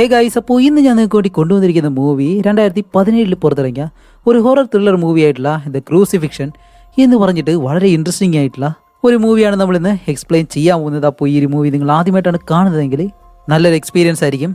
Hey guys അപ്പോൾ ഇന്ന് ഞാൻ നിങ്ങൾക്ക് വേണ്ടി കൊണ്ടുവന്നിരിക്കുന്ന മൂവി രണ്ടായിരത്തി പതിനേഴിൽ പുറത്തിറങ്ങിയ ഒരു ഹൊറർ ത്രില്ലർ മൂവി ആയിട്ടുള്ള ദ ക്രൂസിഫിക്ഷൻ എന്ന് പറഞ്ഞിട്ട് വളരെ ഇൻട്രസ്റ്റിംഗ് ആയിട്ടുള്ള ഒരു മൂവിയാണ് നമ്മൾ ഇന്ന് എക്സ്പ്ലെയിൻ ചെയ്യാൻ പോകുന്നത്. അപ്പോൾ ഈ ഒരു മൂവി നിങ്ങൾ ആദ്യമായിട്ടാണ് കാണുന്നതെങ്കിൽ നല്ലൊരു എക്സ്പീരിയൻസ് ആയിരിക്കും.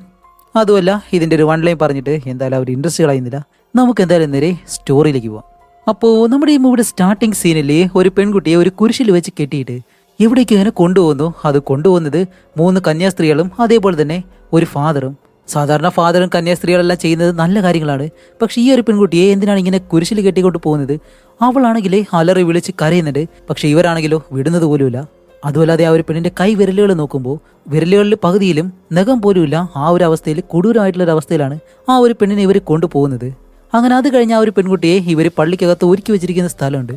അതുമല്ല ഇതിന്റെ ഒരു വൺ ലൈൻ പറഞ്ഞിട്ട് എന്തായാലും അവർ ഇൻട്രസ്റ്റ് കളയുന്നില്ല നമുക്ക് എന്തായാലും നേരെ സ്റ്റോറിയിലേക്ക് പോവാം. അപ്പോൾ നമ്മുടെ ഈ മൂവിയുടെ സ്റ്റാർട്ടിംഗ് സീനിൽ ഒരു പെൺകുട്ടിയെ ഒരു കുരിശിൽ വെച്ച് കെട്ടിയിട്ട് എവിടേക്ക് ഇങ്ങനെ കൊണ്ടുപോകുന്നു? അത് കൊണ്ടുപോകുന്നത് മൂന്ന് കന്യാസ്ത്രീകളും അതേപോലെ തന്നെ ഒരു ഫാദറും സാധാരണ ഫാദറും കന്യാസ്ത്രീകളെല്ലാം ചെയ്യുന്നത് നല്ല കാര്യങ്ങളാണ്. പക്ഷെ ഈ ഒരു പെൺകുട്ടിയെ എന്തിനാണ് ഇങ്ങനെ കുരിശിൽ കെട്ടിക്കൊണ്ട് പോകുന്നത്? അവളാണെങ്കിലേ അലറി വിളിച്ച് കരയുന്നുണ്ട്. പക്ഷെ ഇവരാണെങ്കിലോ വിടുന്നത് പോലുമില്ല. അതുമല്ലാതെ ആ ഒരു പെണ്ണിന്റെ കൈ വിരലുകൾ നോക്കുമ്പോൾ വിരലുകളിൽ പകുതിയിലും നഖം പോലുമില്ല. ആ ഒരു അവസ്ഥയിൽ കൊടൂരമായിട്ടുള്ള ഒരു അവസ്ഥയിലാണ് ആ ഒരു പെണ്ണിനെ ഇവർ കൊണ്ടുപോകുന്നത്. അങ്ങനെ അത് കഴിഞ്ഞ ആ ഒരു പെൺകുട്ടിയെ ഇവർ പള്ളിക്കകത്ത് ഒരുക്കി വെച്ചിരിക്കുന്ന സ്ഥലമുണ്ട്.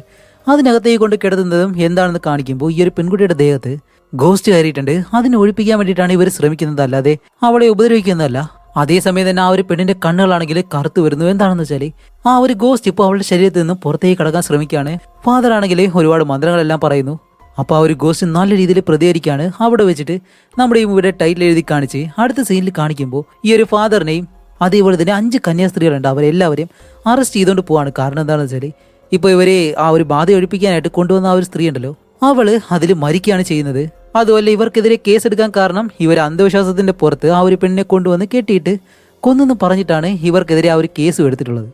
അതിനകത്തേക്ക് കൊണ്ട് കിടത്തുന്നതും എന്താണെന്ന് കാണിക്കുമ്പോൾ ഈ ഒരു പെൺകുട്ടിയുടെ ദേഹത്ത് ഗോസ്റ്റ് കയറിയിട്ടുണ്ട്. അതിനെ ഒഴിപ്പിക്കാൻ വേണ്ടിയിട്ടാണ് ഇവർ ശ്രമിക്കുന്നത് അല്ലാതെ അവളെ ഉപദ്രവിക്കുന്നതല്ല. അതേസമയം തന്നെ ആ ഒരു പെണ്ണിന്റെ കണ്ണുകളാണെങ്കിൽ കറുത്തു വരുന്നു. എന്താണെന്ന് വെച്ചാൽ ആ ഒരു ഗോസ്റ്റ് ഇപ്പോൾ അവളുടെ ശരീരത്തിൽ നിന്ന് പുറത്തേക്ക് കടക്കാൻ ശ്രമിക്കുകയാണ്. ഫാദർ ആണെങ്കിൽ ഒരുപാട് മന്ത്രങ്ങളെല്ലാം പറയുന്നു. അപ്പോൾ ആ ഒരു ഗോസ്റ്റ് നല്ല രീതിയിൽ പ്രതികരിക്കുകയാണ്. അവിടെ വെച്ചിട്ട് നമ്മുടെ ഇവിടെ ടൈറ്റിൽ എഴുതി കാണിച്ച് അടുത്ത സീനിൽ കാണിക്കുമ്പോൾ ഈ ഒരു ഫാദറിനെയും അതേപോലെ തന്നെ അഞ്ച് കന്യാസ്ത്രീകളുണ്ട്. അവരെല്ലാവരെയും അറസ്റ്റ് ചെയ്തുകൊണ്ട് പോവാണ്. കാരണം എന്താണെന്ന് വെച്ചാൽ ഇപ്പോൾ ഇവരെ ആ ഒരു ബാധ ഒഴിപ്പിക്കാനായിട്ട് കൊണ്ടുവന്ന ആ ഒരു സ്ത്രീ ഉണ്ടല്ലോ. അവൾ അതിൽ മരിക്കുകയാണ് ചെയ്യുന്നത്. അതുമല്ല ഇവർക്കെതിരെ കേസെടുക്കാൻ കാരണം ഇവർ അന്ധവിശ്വാസത്തിന്റെ പുറത്ത് ആ ഒരു പെണ്ണിനെ കൊണ്ടുവന്ന് കെട്ടിയിട്ട് കൊന്നെന്ന് പറഞ്ഞിട്ടാണ് ഇവർക്കെതിരെ ആ ഒരു കേസ് എടുത്തിട്ടുള്ളത്.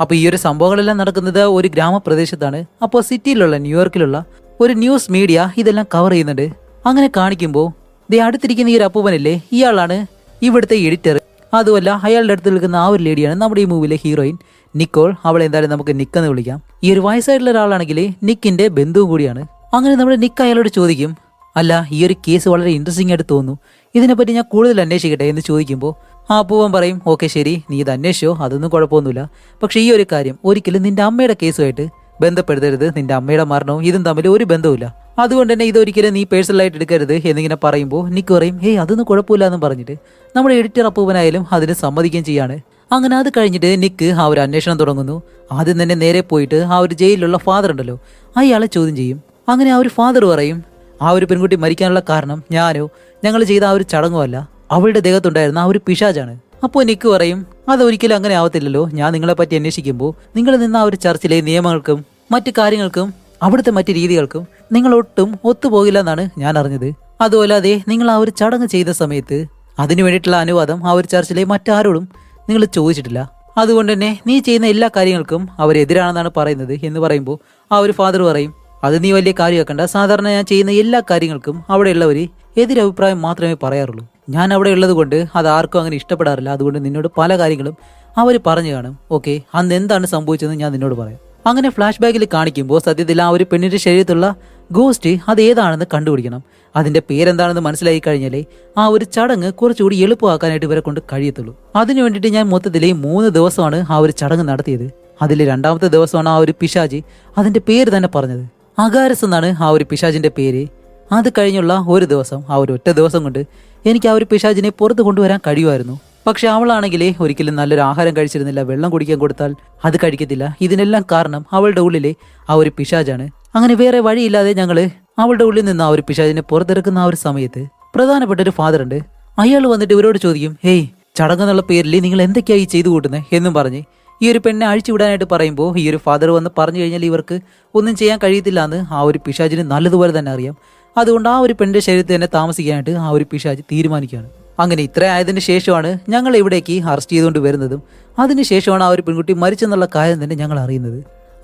അപ്പോൾ ഈ ഒരു സംഭവങ്ങളെല്ലാം നടക്കുന്നത് ഒരു ഗ്രാമപ്രദേശത്താണ്. അപ്പോൾ സിറ്റിയിലുള്ള ന്യൂയോർക്കിലുള്ള ഒരു ന്യൂസ് മീഡിയ ഇതെല്ലാം കവർ ചെയ്യുന്നുണ്ട്. അങ്ങനെ കാണിക്കുമ്പോൾ ദേ അടുത്തിരിക്കുന്ന ഈ ഒരു അപ്പൂപ്പനല്ലേ ഇയാളാണ് ഇവിടുത്തെ എഡിറ്റർ അതുമല്ല അയാളുടെ അടുത്ത് നിൽക്കുന്ന ആ ഒരു ലേഡിയാണ് നമ്മുടെ ഈ മൂവിയിലെ ഹീറോയിൻ നിക്കോൾ അവളെ എന്തായാലും നമുക്ക് നിക്കെന്ന് വിളിക്കാം. ഈ ഒരു വയസ്സായിട്ടുള്ള ഒരാളാണെങ്കിൽ നിക്കിന്റെ ബന്ധുവും കൂടിയാണ്. അങ്ങനെ നമ്മുടെ നിക്ക് അയാളോട് ചോദിക്കും അല്ല ഈ ഒരു കേസ് വളരെ ഇൻട്രസ്റ്റിംഗ് ആയിട്ട് തോന്നുന്നു. ഇതിനെപ്പറ്റി ഞാൻ കൂടുതൽ അന്വേഷിക്കട്ടെ? എന്ന് ചോദിക്കുമ്പോൾ ആ പൂവൻ പറയും. ഓക്കെ ശരി. നീ ഇത് അന്വേഷിച്ചോ. അതൊന്നും കുഴപ്പമൊന്നുമില്ല. പക്ഷേ ഈ ഒരു കാര്യം. ഒരിക്കലും നിന്റെ അമ്മയുടെ കേസുമായിട്ട് ബന്ധപ്പെടുത്തരുത്. നിന്റെ അമ്മയുടെ മരണവും ഇതും തമ്മിൽ ഒരു ബന്ധവുമില്ല. അതുകൊണ്ട് തന്നെ ഇതൊരിക്കലും നീ പേഴ്സണലായിട്ട് എടുക്കരുത് എന്നിങ്ങനെ പറയുമ്പോൾ നിക്ക് പറയും ഹേയ് അതൊന്നും കുഴപ്പമില്ല എന്ന് പറഞ്ഞിട്ട് നമ്മുടെ എഡിറ്റർ അപ്പൂവനായാലും അതിന് സമ്മതിക്കുകയും ചെയ്യാണ്. അങ്ങനെ അത് കഴിഞ്ഞിട്ട് നിക്ക് ആ ഒരു അന്വേഷണം തുടങ്ങുന്നു. ആദ്യം തന്നെ നേരെ പോയിട്ട് ആ ഒരു ജയിലിലുള്ള ഫാദർ ഉണ്ടല്ലോ അയാളെ ചോദ്യം ചെയ്യും. അങ്ങനെ ആ ഒരു ഫാദർ പറയും ആ ഒരു പെൺകുട്ടി മരിക്കാനുള്ള കാരണം ഞാനോ ഞങ്ങൾ ചെയ്ത ആ ഒരു ചടങ്ങോ അല്ല അവളുടെ ദേഹത്തുണ്ടായിരുന്ന ആ ഒരു പിശാജാണ് അപ്പോൾ നിക്ക് പറയും അതൊരിക്കലും അങ്ങനെ ആവത്തില്ലല്ലോ ഞാൻ നിങ്ങളെ പറ്റി അന്വേഷിക്കുമ്പോൾ നിങ്ങൾ നിന്ന ആ ഒരു ചർച്ചിലെ നിയമങ്ങൾക്കും മറ്റു കാര്യങ്ങൾക്കും അവിടുത്തെ മറ്റു രീതികൾക്കും നിങ്ങൾ ഒട്ടും ഒത്തുപോകില്ല എന്നാണ് ഞാൻ അറിഞ്ഞത്. അതുമല്ലാതെ നിങ്ങൾ ആ ഒരു ചടങ്ങ് ചെയ്ത സമയത്ത് അതിനു വേണ്ടിയിട്ടുള്ള അനുവാദം ആ ഒരു ചർച്ചിലെ മറ്റാരോടും നിങ്ങൾ ചോദിച്ചിട്ടില്ല. അതുകൊണ്ട് തന്നെ നീ ചെയ്യുന്ന എല്ലാ കാര്യങ്ങൾക്കും അവരെതിരാണെന്നാണ് പറയുന്നത് എന്ന് പറയുമ്പോൾ ആ ഒരു ഫാദർ പറയും അത് നീ വലിയ കാര്യമാക്കണ്ട സാധാരണ ഞാൻ ചെയ്യുന്ന എല്ലാ കാര്യങ്ങൾക്കും അവിടെയുള്ളവർ എതിരഭിപ്രായം മാത്രമേ പറയാറുള്ളൂ. ഞാൻ അവിടെ ഉള്ളത് കൊണ്ട് അത് ആർക്കും അങ്ങനെ ഇഷ്ടപ്പെടാറില്ല. അതുകൊണ്ട് നിന്നോട് പല കാര്യങ്ങളും അവർ പറഞ്ഞു കാണും. ഓക്കെ അന്ന് എന്താണ് സംഭവിച്ചതെന്ന് ഞാൻ നിന്നോട് പറയാം. അങ്ങനെ ഫ്ലാഷ് ബാക്കിൽ കാണിക്കുമ്പോൾ സത്യത്തിൽ ആ ഒരു പെണ്ണിന്റെ ശരീരത്തുള്ള ഗോസ്റ്റ് അത് ഏതാണെന്ന് കണ്ടുപിടിക്കണം. അതിന്റെ പേരെന്താണെന്ന് മനസ്സിലായി കഴിഞ്ഞാലേ ആ ഒരു ചടങ്ങ് കുറച്ചുകൂടി എളുപ്പമാക്കാനായിട്ട് ഇവരെ കൊണ്ട് കഴിയത്തുള്ളൂ. അതിനു വേണ്ടിയിട്ട് ഞാൻ മൊത്തത്തിൽ മൂന്ന് ദിവസമാണ് ആ ഒരു ചടങ്ങ് നടത്തിയത്. അതിൽ രണ്ടാമത്തെ ദിവസമാണ് ആ ഒരു പിശാജി അതിന്റെ പേര് തന്നെ പറഞ്ഞത്. അകാരസ് എന്നാണ് ആ ഒരു പിശാജിന്റെ പേര്. അത് കഴിഞ്ഞുള്ള ഒരു ദിവസം ആ ഒരു ഒറ്റ ദിവസം കൊണ്ട് എനിക്ക് ആ ഒരു പിശാജിനെ പുറത്ത് കൊണ്ടുവരാൻ കഴിയുമായിരുന്നു. പക്ഷെ അവളാണെങ്കിൽ ഒരിക്കലും നല്ലൊരു ആഹാരം കഴിച്ചിരുന്നില്ല വെള്ളം കുടിക്കാൻ കൊടുത്താൽ അത് കഴിക്കത്തില്ല. ഇതിനെല്ലാം കാരണം അവളുടെ ഉള്ളിലെ ആ ഒരു പിശാജാണ് അങ്ങനെ വേറെ വഴിയില്ലാതെ ഞങ്ങൾ അവളുടെ ഉള്ളിൽ നിന്ന് ആ ഒരു പിശാജിനെ പുറത്തിറക്കുന്ന ആ ഒരു സമയത്ത് പ്രധാനപ്പെട്ട ഒരു ഫാദർ ഉണ്ട് അയാൾ വന്നിട്ട് ഇവരോട് ചോദിക്കും ഹേയ് ചടങ്ങെന്നുള്ള പേരിൽ നിങ്ങൾ എന്തൊക്കെയായി ചെയ്തു കൂട്ടുന്നത് എന്നും പറഞ്ഞ് ഈ ഒരു പെണ്ണെ അഴിച്ചുവിടാനായിട്ട് പറയുമ്പോൾ ഈ ഒരു ഫാദർ വന്ന് പറഞ്ഞു കഴിഞ്ഞാൽ ഇവർക്ക് ഒന്നും ചെയ്യാൻ കഴിയത്തില്ല എന്ന് ആ ഒരു പിശാജിന് നല്ലതുപോലെ തന്നെ അറിയാം. അതുകൊണ്ട് ആ ഒരു പെണ്ണിന്റെ ശരീരത്തിൽ തന്നെ താമസിക്കാനായിട്ട് ആ ഒരു പിശാജ് തീരുമാനിക്കുകയാണ്. അങ്ങനെ ഇത്ര ആയതിന് ശേഷമാണ് ഞങ്ങൾ ഇവിടേക്ക് അറസ്റ്റ് ചെയ്തുകൊണ്ട് വരുന്നതും അതിനുശേഷമാണ് ആ ഒരു പെൺകുട്ടി മരിച്ചെന്നുള്ള കാര്യം തന്നെ ഞങ്ങൾ അറിയുന്നത്.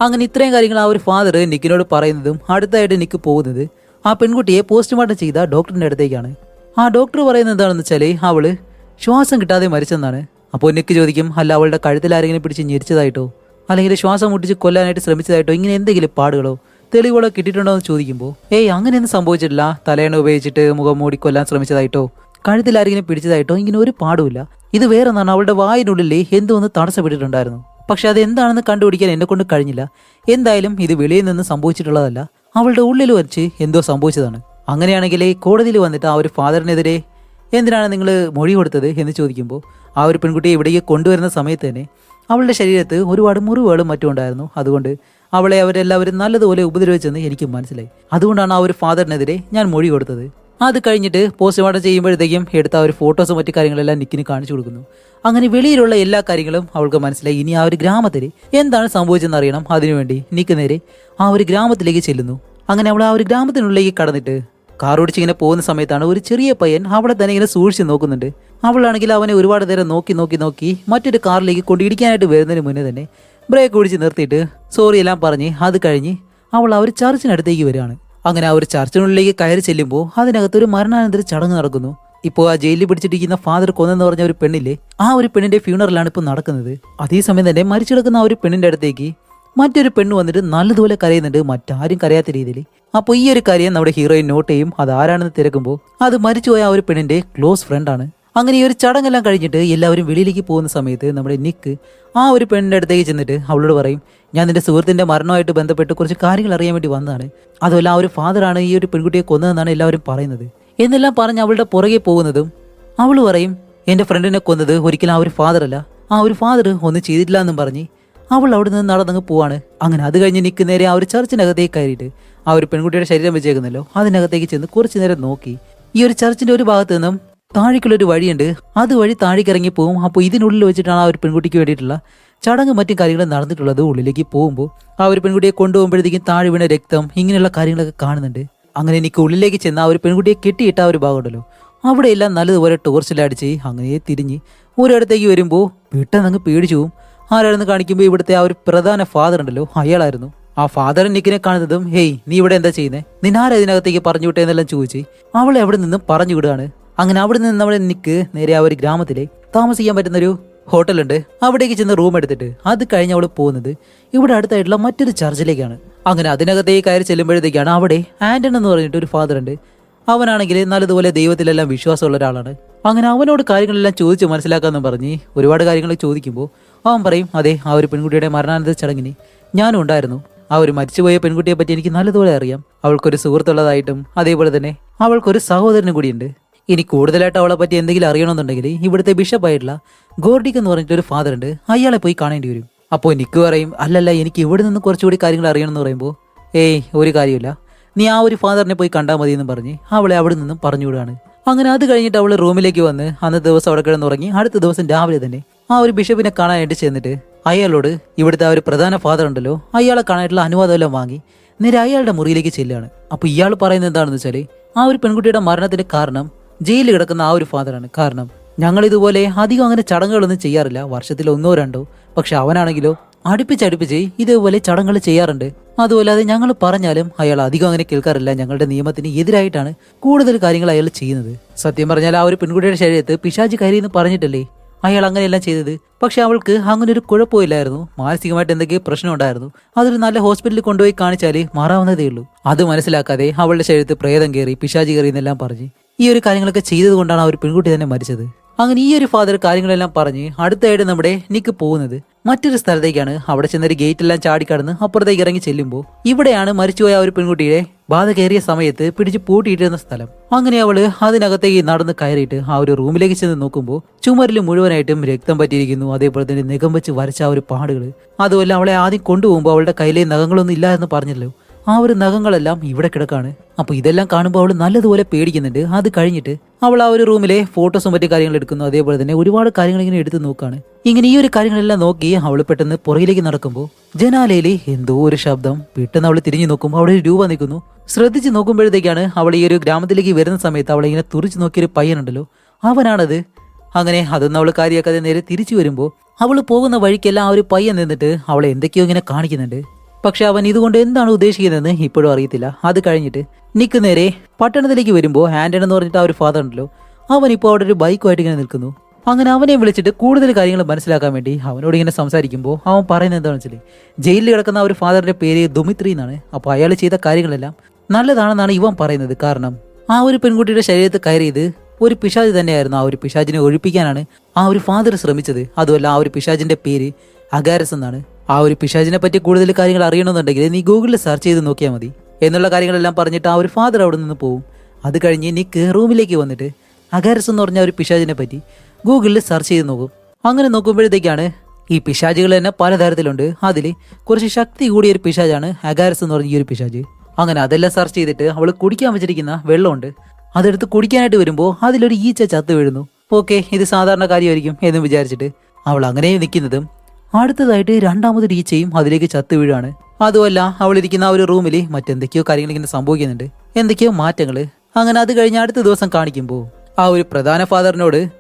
അങ്ങനെ ഇത്രയും കാര്യങ്ങൾ ആ ഒരു ഫാദർ നിക്കിനോട് പറയുന്നതും അടുത്തായിട്ട് നിക്ക് പോകുന്നത് ആ പെൺകുട്ടിയെ പോസ്റ്റ്മോർട്ടം ചെയ്ത ഡോക്ടറിന്റെ അടുത്തേക്കാണ്. ആ ഡോക്ടർ പറയുന്നത് എന്താണെന്ന് വെച്ചാൽ അവൾ ശ്വാസം കിട്ടാതെ മരിച്ചെന്നാണ്. അപ്പോൾ നിക്ക് ചോദിക്കും അല്ല അവളുടെ കഴുത്തിൽ ആരെങ്കിലും പിടിച്ച് ഞെരിച്ചതായിട്ടോ? അല്ലെങ്കിൽ ശ്വാസം മുട്ടിച്ച് കൊല്ലാനായിട്ട് ശ്രമിച്ചതായിട്ടോ? ഇങ്ങനെ എന്തെങ്കിലും പാടുകളോ? തെളിവുകളോ കിട്ടിയിട്ടുണ്ടോ? എന്ന് ചോദിക്കുമ്പോൾ ഏയ് അങ്ങനെയൊന്നും സംഭവിച്ചിട്ടില്ല. തലയണ ഉപയോഗിച്ചിട്ട് മുഖം മൂടി കൊല്ലാൻ ശ്രമിച്ചതായിട്ടോ? കഴുത്തിൽ ആരെങ്കിലും പിടിച്ചതായിട്ടോ? ഇങ്ങനെ ഒരു പാടുമില്ല. ഇത് വേറെ ഒന്നാണ് അവളുടെ വായിനുള്ളിൽ എന്തോ ഒന്ന് തടസ്സപ്പെട്ടിട്ടുണ്ടായിരുന്നു. പക്ഷെ അത് എന്താണെന്ന് കണ്ടുപിടിക്കാൻ എന്നെ കൊണ്ട് കഴിഞ്ഞില്ല. എന്തായാലും ഇത് വെളിയിൽ നിന്ന് സംഭവിച്ചിട്ടുള്ളതല്ല. അവളുടെ ഉള്ളിൽ വെച്ച് എന്തോ സംഭവിച്ചതാണ്. അങ്ങനെയാണെങ്കിൽ കോടതിയിൽ വന്നിട്ട് ആ ഒരു ഫാദറിനെതിരെ എന്തിനാണ് നിങ്ങൾ മൊഴി കൊടുത്തത് എന്ന് ചോദിക്കുമ്പോൾ ആ ഒരു പെൺകുട്ടിയെ ഇവിടേക്ക് കൊണ്ടുവരുന്ന സമയത്ത് തന്നെ അവളുടെ ശരീരത്ത് ഒരുപാട് മുറിവുകളും മറ്റും ഉണ്ടായിരുന്നു. അതുകൊണ്ട് അവളെ അവരെല്ലാവരും നല്ലതുപോലെ ഉപദ്രവിച്ചെന്ന് എനിക്ക് മനസ്സിലായി. അതുകൊണ്ടാണ് ആ ഒരു ഫാദറിനെതിരെ ഞാൻ മൊഴി കൊടുത്തത്. അത് കഴിഞ്ഞിട്ട് പോസ്റ്റ്മോർട്ടം ചെയ്യുമ്പോഴത്തേക്കും എടുത്ത ഒരു ഫോട്ടോസും മറ്റു കാര്യങ്ങളെല്ലാം നിക്കിന് കാണിച്ചു കൊടുക്കുന്നു. അങ്ങനെ വെളിയിലുള്ള എല്ലാ കാര്യങ്ങളും അവൾക്ക് മനസ്സിലായി. ഇനി ആ ഒരു ഗ്രാമത്തിൽ എന്താണ് സംഭവിച്ചതെന്ന് അറിയണം. അതിനുവേണ്ടി നിക്ക് നേരെ ആ ഒരു ഗ്രാമത്തിലേക്ക് ചെല്ലുന്നു. അങ്ങനെ അവൾ ആ ഒരു ഗ്രാമത്തിനുള്ളിലേക്ക് കടന്നിട്ട് കാർ ഓടിച്ചിങ്ങനെ പോകുന്ന സമയത്താണ് ഒരു ചെറിയ പയ്യൻ അവളെ തന്നെ ഇങ്ങനെ സൂക്ഷിച്ച് നോക്കുന്നുണ്ട്. അവളാണെങ്കിൽ അവനെ ഒരുപാട് നേരം നോക്കി നോക്കി നോക്കി മറ്റൊരു കാറിലേക്ക് കൊണ്ടിടിക്കാനായിട്ട് വരുന്നതിന് മുന്നേ തന്നെ ബ്രേക്ക് പിടിച്ച് നിർത്തിയിട്ട് സോറി എല്ലാം പറഞ്ഞ് അത് കഴിഞ്ഞ് അവൾ ആ ഒരു ചർച്ചിനടുത്തേക്ക് വരികയാണ്. അങ്ങനെ ആ ഒരു ചർച്ചിനുള്ളിലേക്ക് കയറി ചെല്ലുമ്പോൾ അതിനകത്ത് ഒരു മരണാനന്തര ചടങ്ങ് നടക്കുന്നു. ഇപ്പോൾ ആ ജയിലിൽ പിടിച്ചിട്ടിരിക്കുന്ന ഫാദർ കൊന്നെന്ന് പറഞ്ഞ ഒരു പെണ്ണില്ലേ ആ ഒരു പെണ്ണിന്റെ ഫ്യൂണറലാണ് ഇപ്പോൾ നടക്കുന്നത്. അതേസമയം തന്നെ മരിച്ചു കിടക്കുന്ന ആ ഒരു പെണ്ണിന്റെ അടുത്തേക്ക് മറ്റൊരു പെണ്ണ് വന്നിട്ട് നല്ലതുപോലെ കരയുന്നുണ്ട്. മറ്റാരും കരയാത്ത രീതിയിൽ. അപ്പോൾ ഈ ഒരു കാര്യം നമ്മുടെ ഹീറോയിൻ നോട്ട് ചെയ്യും. അത് ആരാണെന്ന് തിരക്കുമ്പോൾ അത് മരിച്ചുപോയ ആ ഒരു പെണ്ണിന്റെ ക്ലോസ് ഫ്രണ്ടാണ് അങ്ങനെ ഈ ഒരു ചടങ്ങെല്ലാം കഴിഞ്ഞിട്ട് എല്ലാവരും വെളിയിലേക്ക് പോകുന്ന സമയത്ത് നമ്മുടെ നിക്ക് ആ ഒരു പെണ്ണിന്റെ അടുത്തേക്ക് ചെന്നിട്ട് അവളോട് പറയും ഞാൻ നിന്റെ സുഹൃത്തിന്റെ മരണമായിട്ട് ബന്ധപ്പെട്ട് കുറച്ച് കാര്യങ്ങൾ അറിയാൻ വേണ്ടി വന്നതാണ്. അതുമല്ല ആ ഒരു ഫാദറാണ് ഈ ഒരു പെൺകുട്ടിയെ കൊന്നതെന്നാണ് എല്ലാവരും പറയുന്നത്. എന്നെല്ലാം പറഞ്ഞ് അവളുടെ പുറകെ പോകുന്നതും അവൾ പറയും എന്റെ ഫ്രണ്ടിനെ കൊന്നത് ഒരിക്കലും ആ ഒരു ഫാദർ അല്ല. ആ ഒരു ഫാദർ ഒന്നും ചെയ്തിട്ടില്ല എന്നും പറഞ്ഞ് അവൾ അവിടെ നിന്ന് നടന്നങ്ങ് പോവാണ്. അങ്ങനെ അത് കഴിഞ്ഞ് നിൽക്ക് നേരെ ആ ഒരു ചർച്ചിനകത്തേക്ക് കയറിയിട്ട് ആ ഒരു പെൺകുട്ടിയുടെ ശരീരം വെച്ചേക്കുന്നല്ലോ. അതിനകത്തേക്ക് ചെന്ന് കുറച്ചു നേരം നോക്കി. ഈ ഒരു ചർച്ചിന്റെ ഒരു ഭാഗത്ത് നിന്നും താഴേക്കുള്ളൊരു വഴിയുണ്ട്. അതുവഴി താഴേക്ക് ഇറങ്ങി പോകും അപ്പോൾ ഇതിനുള്ളിൽ വെച്ചിട്ടാണ് ആ ഒരു പെൺകുട്ടിക്ക് വേണ്ടിയിട്ടുള്ള ചടങ്ങ് മറ്റും കാര്യങ്ങളും നടന്നിട്ടുള്ളത്. ഉള്ളിലേക്ക് പോകുമ്പോൾ ആ ഒരു പെൺകുട്ടിയെ കൊണ്ടുപോകുമ്പോഴത്തേക്കും താഴെ വീണ രക്തം ഇങ്ങനെയുള്ള കാര്യങ്ങളൊക്കെ കാണുന്നുണ്ട്. അങ്ങനെ എനിക്ക് ഉള്ളിലേക്ക് ചെന്ന് ആ ഒരു പെൺകുട്ടിയെ കെട്ടിയിട്ട ആ ഒരു ഭാഗമുണ്ടല്ലോ. അവിടെയെല്ലാം നല്ലതുപോലെ ടോർച്ചിലടിച്ച് അങ്ങനെ തിരിഞ്ഞ് ഒരിടത്തേക്ക് വരുമ്പോൾ പെട്ടെന്ന് അങ്ങ് പേടിച്ചു പോവും. ആരാണെന്ന് കാണിക്കുമ്പോൾ ഇവിടുത്തെ ആ ഒരു പ്രധാന ഫാദർ ഉണ്ടല്ലോ? അയാളായിരുന്നു. ആ ഫാദർ നിക്കിനെ കാണുന്നതും ഹേയ് നീ ഇവിടെ എന്താ ചെയ്യുന്നത് നിന്നാരാ ഇതിനകത്തേക്ക് പറഞ്ഞു വിട്ടേ എന്നെല്ലാം ചോദിച്ച്? അവൾ എവിടെ നിന്നും പറഞ്ഞു വിടുകയാണ്. അങ്ങനെ അവിടെ നിന്ന് നമ്മുടെ നിക്ക് നേരെ ആ ഒരു ഗ്രാമത്തിലെ താമസിക്കാൻ പറ്റുന്ന പറ്റുന്നൊരു ഹോട്ടലുണ്ട്. അവിടേക്ക് ചെന്ന് റൂം എടുത്തിട്ട് അത് കഴിഞ്ഞ് അവൾ പോകുന്നത് ഇവിടെ അടുത്തായിട്ടുള്ള മറ്റൊരു ചർച്ചിലേക്കാണ്. അങ്ങനെ അതിനകത്തേക്ക് കയറി ചെല്ലുമ്പോഴത്തേക്കാണ് അവിടെ ആന്റൺ എന്ന് പറഞ്ഞിട്ട് ഒരു ഫാദർ ഉണ്ട്. അവനാണെങ്കിൽ നല്ലതുപോലെ ദൈവത്തിലെല്ലാം വിശ്വാസമുള്ള ഒരാളാണ്. അങ്ങനെ അവനോട് കാര്യങ്ങളെല്ലാം ചോദിച്ച് മനസ്സിലാക്കാമെന്ന് പറഞ്ഞ് ഒരുപാട് കാര്യങ്ങൾ ചോദിക്കുമ്പോൾ അവൻ പറയും അതെ ആ ഒരു പെൺകുട്ടിയുടെ മരണാനന്തര ചടങ്ങിന് ഞാനും ഉണ്ടായിരുന്നു. ആ ഒരു മരിച്ചുപോയ പെൺകുട്ടിയെ പറ്റി എനിക്ക് നല്ലതുപോലെ അറിയാം. അവൾക്കൊരു സുഹൃത്തുള്ളതായിട്ടും അതേപോലെ തന്നെ അവൾക്കൊരു സഹോദരനും കൂടിയുണ്ട്. ഇനി കൂടുതലായിട്ട് അവളെ പറ്റി എന്തെങ്കിലും അറിയണമെന്നുണ്ടെങ്കിൽ ഇവിടുത്തെ ബിഷപ്പായിട്ടുള്ള ഗോർഡിക് എന്ന് പറഞ്ഞിട്ട് ഒരു ഫാദർ ഉണ്ട്. അയാളെ പോയി കാണേണ്ടി വരും. അപ്പോൾ നിക്ക് പറയും അല്ലല്ല എനിക്ക് ഇവിടെ നിന്ന് കുറച്ചുകൂടി കാര്യങ്ങൾ അറിയണമെന്ന് പറയുമ്പോൾ ഏയ് ഒരു കാര്യമില്ല നീ ആ ഒരു ഫാദറിനെ പോയി കണ്ടാൽ മതി എന്ന് പറഞ്ഞ് അവളെ അവിടെ നിന്നും പറഞ്ഞു വിടുകയാണ് അങ്ങനെ അത് കഴിഞ്ഞിട്ട് അവൾ റൂമിലേക്ക് വന്ന് അന്നത്തെ ദിവസം അവിടെ കിടന്നുറങ്ങി അടുത്ത ദിവസം രാവിലെ തന്നെ ആ ഒരു ബിഷപ്പിനെ കാണാനായിട്ട് ചെന്നിട്ട് അയാളോട് ഇവിടുത്തെ ആ ഒരു പ്രധാന ഫാദർ ഉണ്ടല്ലോ അയാളെ കാണാനായിട്ടുള്ള അനുവാദമെല്ലാം വാങ്ങി. നേരെ അയാളുടെ മുറിയിലേക്ക് ചെല്ലുകയാണ്. അപ്പോൾ ഇയാൾ പറയുന്നത് എന്താണെന്ന് വെച്ചാൽ ആ ഒരു പെൺകുട്ടിയുടെ മരണത്തിന് കാരണം ജയിലിൽ കിടക്കുന്ന ആ ഒരു ഫാദറാണ് കാരണം ഞങ്ങൾ ഇതുപോലെ അധികം അങ്ങനെ ചടങ്ങുകളൊന്നും ചെയ്യാറില്ല. വർഷത്തിൽ ഒന്നോ രണ്ടോ. പക്ഷെ അവനാണെങ്കിലോ അടുപ്പിച്ചടുപ്പിച്ച് ഇതേപോലെ ചടങ്ങുകൾ ചെയ്യാറുണ്ട്. അതുപോലെ അത് ഞങ്ങൾ പറഞ്ഞാലും അയാൾ അധികം അങ്ങനെ കേൾക്കാറില്ല. ഞങ്ങളുടെ നിയമത്തിന് എതിരായിട്ടാണ് കൂടുതൽ കാര്യങ്ങൾ അയാൾ ചെയ്യുന്നത്. സത്യം പറഞ്ഞാൽ ആ ഒരു പെൺകുട്ടിയുടെ ശരീരത്ത് പിശാജ് കയറി എന്ന് പറഞ്ഞിട്ടല്ലേ അയാൾ അങ്ങനെയെല്ലാം ചെയ്തത്. പക്ഷെ അവൾക്ക് അങ്ങനെ ഒരു കുഴപ്പമില്ലായിരുന്നു. മാനസികമായിട്ട് എന്തൊക്കെയോ പ്രശ്നം ഉണ്ടായിരുന്നു അതൊരു നല്ല ഹോസ്പിറ്റലിൽ കൊണ്ടുപോയി കാണിച്ചാലേ മാറാവുന്നതേ ഉള്ളൂ. അത് മനസ്സിലാക്കാതെ അവളുടെ ശരീരത്ത് പ്രേതം കയറി പിശാചി കയറി എന്നെല്ലാം പറഞ്ഞ് ഈ ഒരു കാര്യങ്ങളൊക്കെ ചെയ്തതുകൊണ്ടാണ് ആ ഒരു പെൺകുട്ടി തന്നെ മരിച്ചത്. അങ്ങനെ ഈ ഒരു ഫാദർ കാര്യങ്ങളെല്ലാം പറഞ്ഞ് അടുത്തായിട്ട് നമ്മുടെ നിക്ക് പോകുന്നത്. മറ്റൊരു സ്ഥലത്തേക്കാണ് അവിടെ ചെന്നൊരു ഗേറ്റ് എല്ലാം ചാടിക്കടന്ന് അപ്പുറത്തേക്ക് ഇറങ്ങി ചെല്ലുമ്പോൾ ഇവിടെയാണ് മരിച്ചുപോയ ഒരു പെൺകുട്ടിയെ ബാധ കയറിയ സമയത്ത് പിടിച്ച് പൂട്ടിയിട്ടിരുന്ന സ്ഥലം. അങ്ങനെ അവൾ അതിനകത്തേക്ക് നടന്ന് കയറിയിട്ട് ആ ഒരു റൂമിലേക്ക് ചെന്ന് നോക്കുമ്പോൾ ചുമരിൽ മുഴുവനായിട്ടും രക്തം പറ്റിയിരിക്കുന്നു. അതേപോലെ തന്നെ നികം വെച്ച് വരച്ച ആ ഒരു പാടുകൾ അതുപോലെ അവളെ ആദ്യം കൊണ്ടുപോകുമ്പോൾ അവളുടെ കയ്യിലെ നഖങ്ങളൊന്നും ഇല്ല എന്ന് പറഞ്ഞല്ലോ ആ ഒരു നഖങ്ങളെല്ലാം ഇവിടെ കിടക്കാണ്. അപ്പൊ ഇതെല്ലാം കാണുമ്പോൾ അവൾ നല്ലതുപോലെ പേടിക്കുന്നുണ്ട്. അത് കഴിഞ്ഞിട്ട് അവൾ ആ ഒരു റൂമിലെ ഫോട്ടോസും മറ്റു കാര്യങ്ങൾ എടുക്കുന്നു. അതേപോലെ തന്നെ ഒരുപാട് കാര്യങ്ങൾ ഇങ്ങനെ എടുത്ത് നോക്കാണ്. ഇങ്ങനെ ഈ ഒരു കാര്യങ്ങളെല്ലാം നോക്കി അവൾ പെട്ടെന്ന് പുറകിലേക്ക് നടക്കുമ്പോൾ ജനാലയിലെ എന്തോ ഒരു ശബ്ദം. പെട്ടെന്ന് അവൾ തിരിഞ്ഞു നോക്കുമ്പോൾ അവിടെ ഒരു രൂപ നിൽക്കുന്നു. ശ്രദ്ധിച്ച് നോക്കുമ്പോഴത്തേക്കാണ് അവൾ ഈ ഒരു ഗ്രാമത്തിലേക്ക് വരുന്ന സമയത്ത് അവളെ ഇങ്ങനെ തുറിച്ച് നോക്കിയൊരു പയ്യനുണ്ടല്ലോ. അവനാണത്. അങ്ങനെ അതൊന്നും അവൾ കാര്യമാക്കാതെ നേരെ തിരിച്ചു വരുമ്പോൾ അവൾ പോകുന്ന വഴിക്കെല്ലാം ആ ഒരു പയ്യൻ നിന്നിട്ട് അവളെ എന്തൊക്കെയോ ഇങ്ങനെ കാണിക്കുന്നുണ്ട്. പക്ഷെ അവൻ ഇതുകൊണ്ട് എന്താണ് ഉദ്ദേശിക്കുന്നതെന്ന് ഇപ്പോഴും അറിയത്തില്ല. അത് കഴിഞ്ഞിട്ട് നിക്ക് നേരെ പട്ടണത്തിലേക്ക് വരുമ്പോൾ ആന്റൺ എന്ന് പറഞ്ഞിട്ട് ആ ഒരു ഫാദർ ഉണ്ടല്ലോ. അവൻ ഇപ്പോൾ അവിടെ ഒരു ബൈക്കുമായിട്ട് ഇങ്ങനെ നിൽക്കുന്നു. അങ്ങനെ അവനെ വിളിച്ചിട്ട് കൂടുതൽ കാര്യങ്ങൾ മനസ്സിലാക്കാൻ വേണ്ടി അവനോട് ഇങ്ങനെ സംസാരിക്കുമ്പോൾ അവൻ പറയുന്നത് എന്താണെന്ന് വെച്ചാൽ ജയിലിൽ കിടക്കുന്ന ഒരു ഫാദറിന്റെ പേര് ദുമിത്രി എന്നാണ്. അപ്പോൾ അയാൾ ചെയ്ത കാര്യങ്ങളെല്ലാം നല്ലതാണെന്നാണ് ഇവൻ പറയുന്നത്. കാരണം ആ ഒരു പെൺകുട്ടിയുടെ ശരീരത്തിൽ കയറിയത് ഒരു പിശാജ് തന്നെയായിരുന്നു. ആ ഒരു പിശാജിനെ ഒഴിപ്പിക്കാനാണ് ആ ഒരു ഫാദർ ശ്രമിച്ചത്. അതുമല്ല ആ ഒരു പിശാജിന്റെ പേര് അഗാരസ് എന്നാണ്. ആ ഒരു പിശാചിനെ പറ്റി കൂടുതൽ കാര്യങ്ങൾ അറിയണമെന്നുണ്ടെങ്കിൽ നീ ഗൂഗിളിൽ സെർച്ച് ചെയ്ത് നോക്കിയാൽ മതി. എന്നുള്ള കാര്യങ്ങളെല്ലാം പറഞ്ഞിട്ട് ആ ഒരു ഫാദർ അവിടെ നിന്ന് പോവും. അത് കഴിഞ്ഞ് നിക്ക് റൂമിലേക്ക് വന്നിട്ട് അഗാരസ് എന്ന് പറഞ്ഞ ഒരു പിശാചിനെ പറ്റി ഗൂഗിളിൽ സെർച്ച് ചെയ്ത് നോക്കും. അങ്ങനെ നോക്കുമ്പോഴത്തേക്കാണ് ഈ പിശാചുകൾ തന്നെ പലതരത്തിലുണ്ട്. അതിൽ കുറച്ച് ശക്തി കൂടിയ ഒരു പിശാജാണ് അഗാരസ് എന്ന് പറഞ്ഞ ഈ ഒരു പിശാജ് അങ്ങനെ അതെല്ലാം സെർച്ച് ചെയ്തിട്ട് അവൾ കുടിക്കാൻ വെച്ചിരിക്കുന്ന വെള്ളമുണ്ട്. അതെടുത്ത് കുടിക്കാനായിട്ട് വരുമ്പോൾ അതിലൊരു ഈച്ച ചത്ത് വീഴുന്നു. ഓക്കെ ഇത് സാധാരണ കാര്യമായിരിക്കും എന്ന് വിചാരിച്ചിട്ട് അവൾ അങ്ങനെ നിൽക്കുന്നതും അടുത്തതായിട്ട് രണ്ടാമത് ടീച്ചയും അതിലേക്ക് ചത്തു വീഴാണ്. അതുമല്ല അവൾ ഇരിക്കുന്ന ആ ഒരു റൂമിൽ മറ്റെന്തൊക്കെയോ കാര്യങ്ങൾ ഇങ്ങനെ സംഭവിക്കുന്നുണ്ട്. എന്തൊക്കെയോ മാറ്റങ്ങൾ അങ്ങനെ അത് കഴിഞ്ഞ് അടുത്ത ദിവസം കാണിക്കുമ്പോൾ ആ ഒരു പ്രധാന ഫാദറിനോട്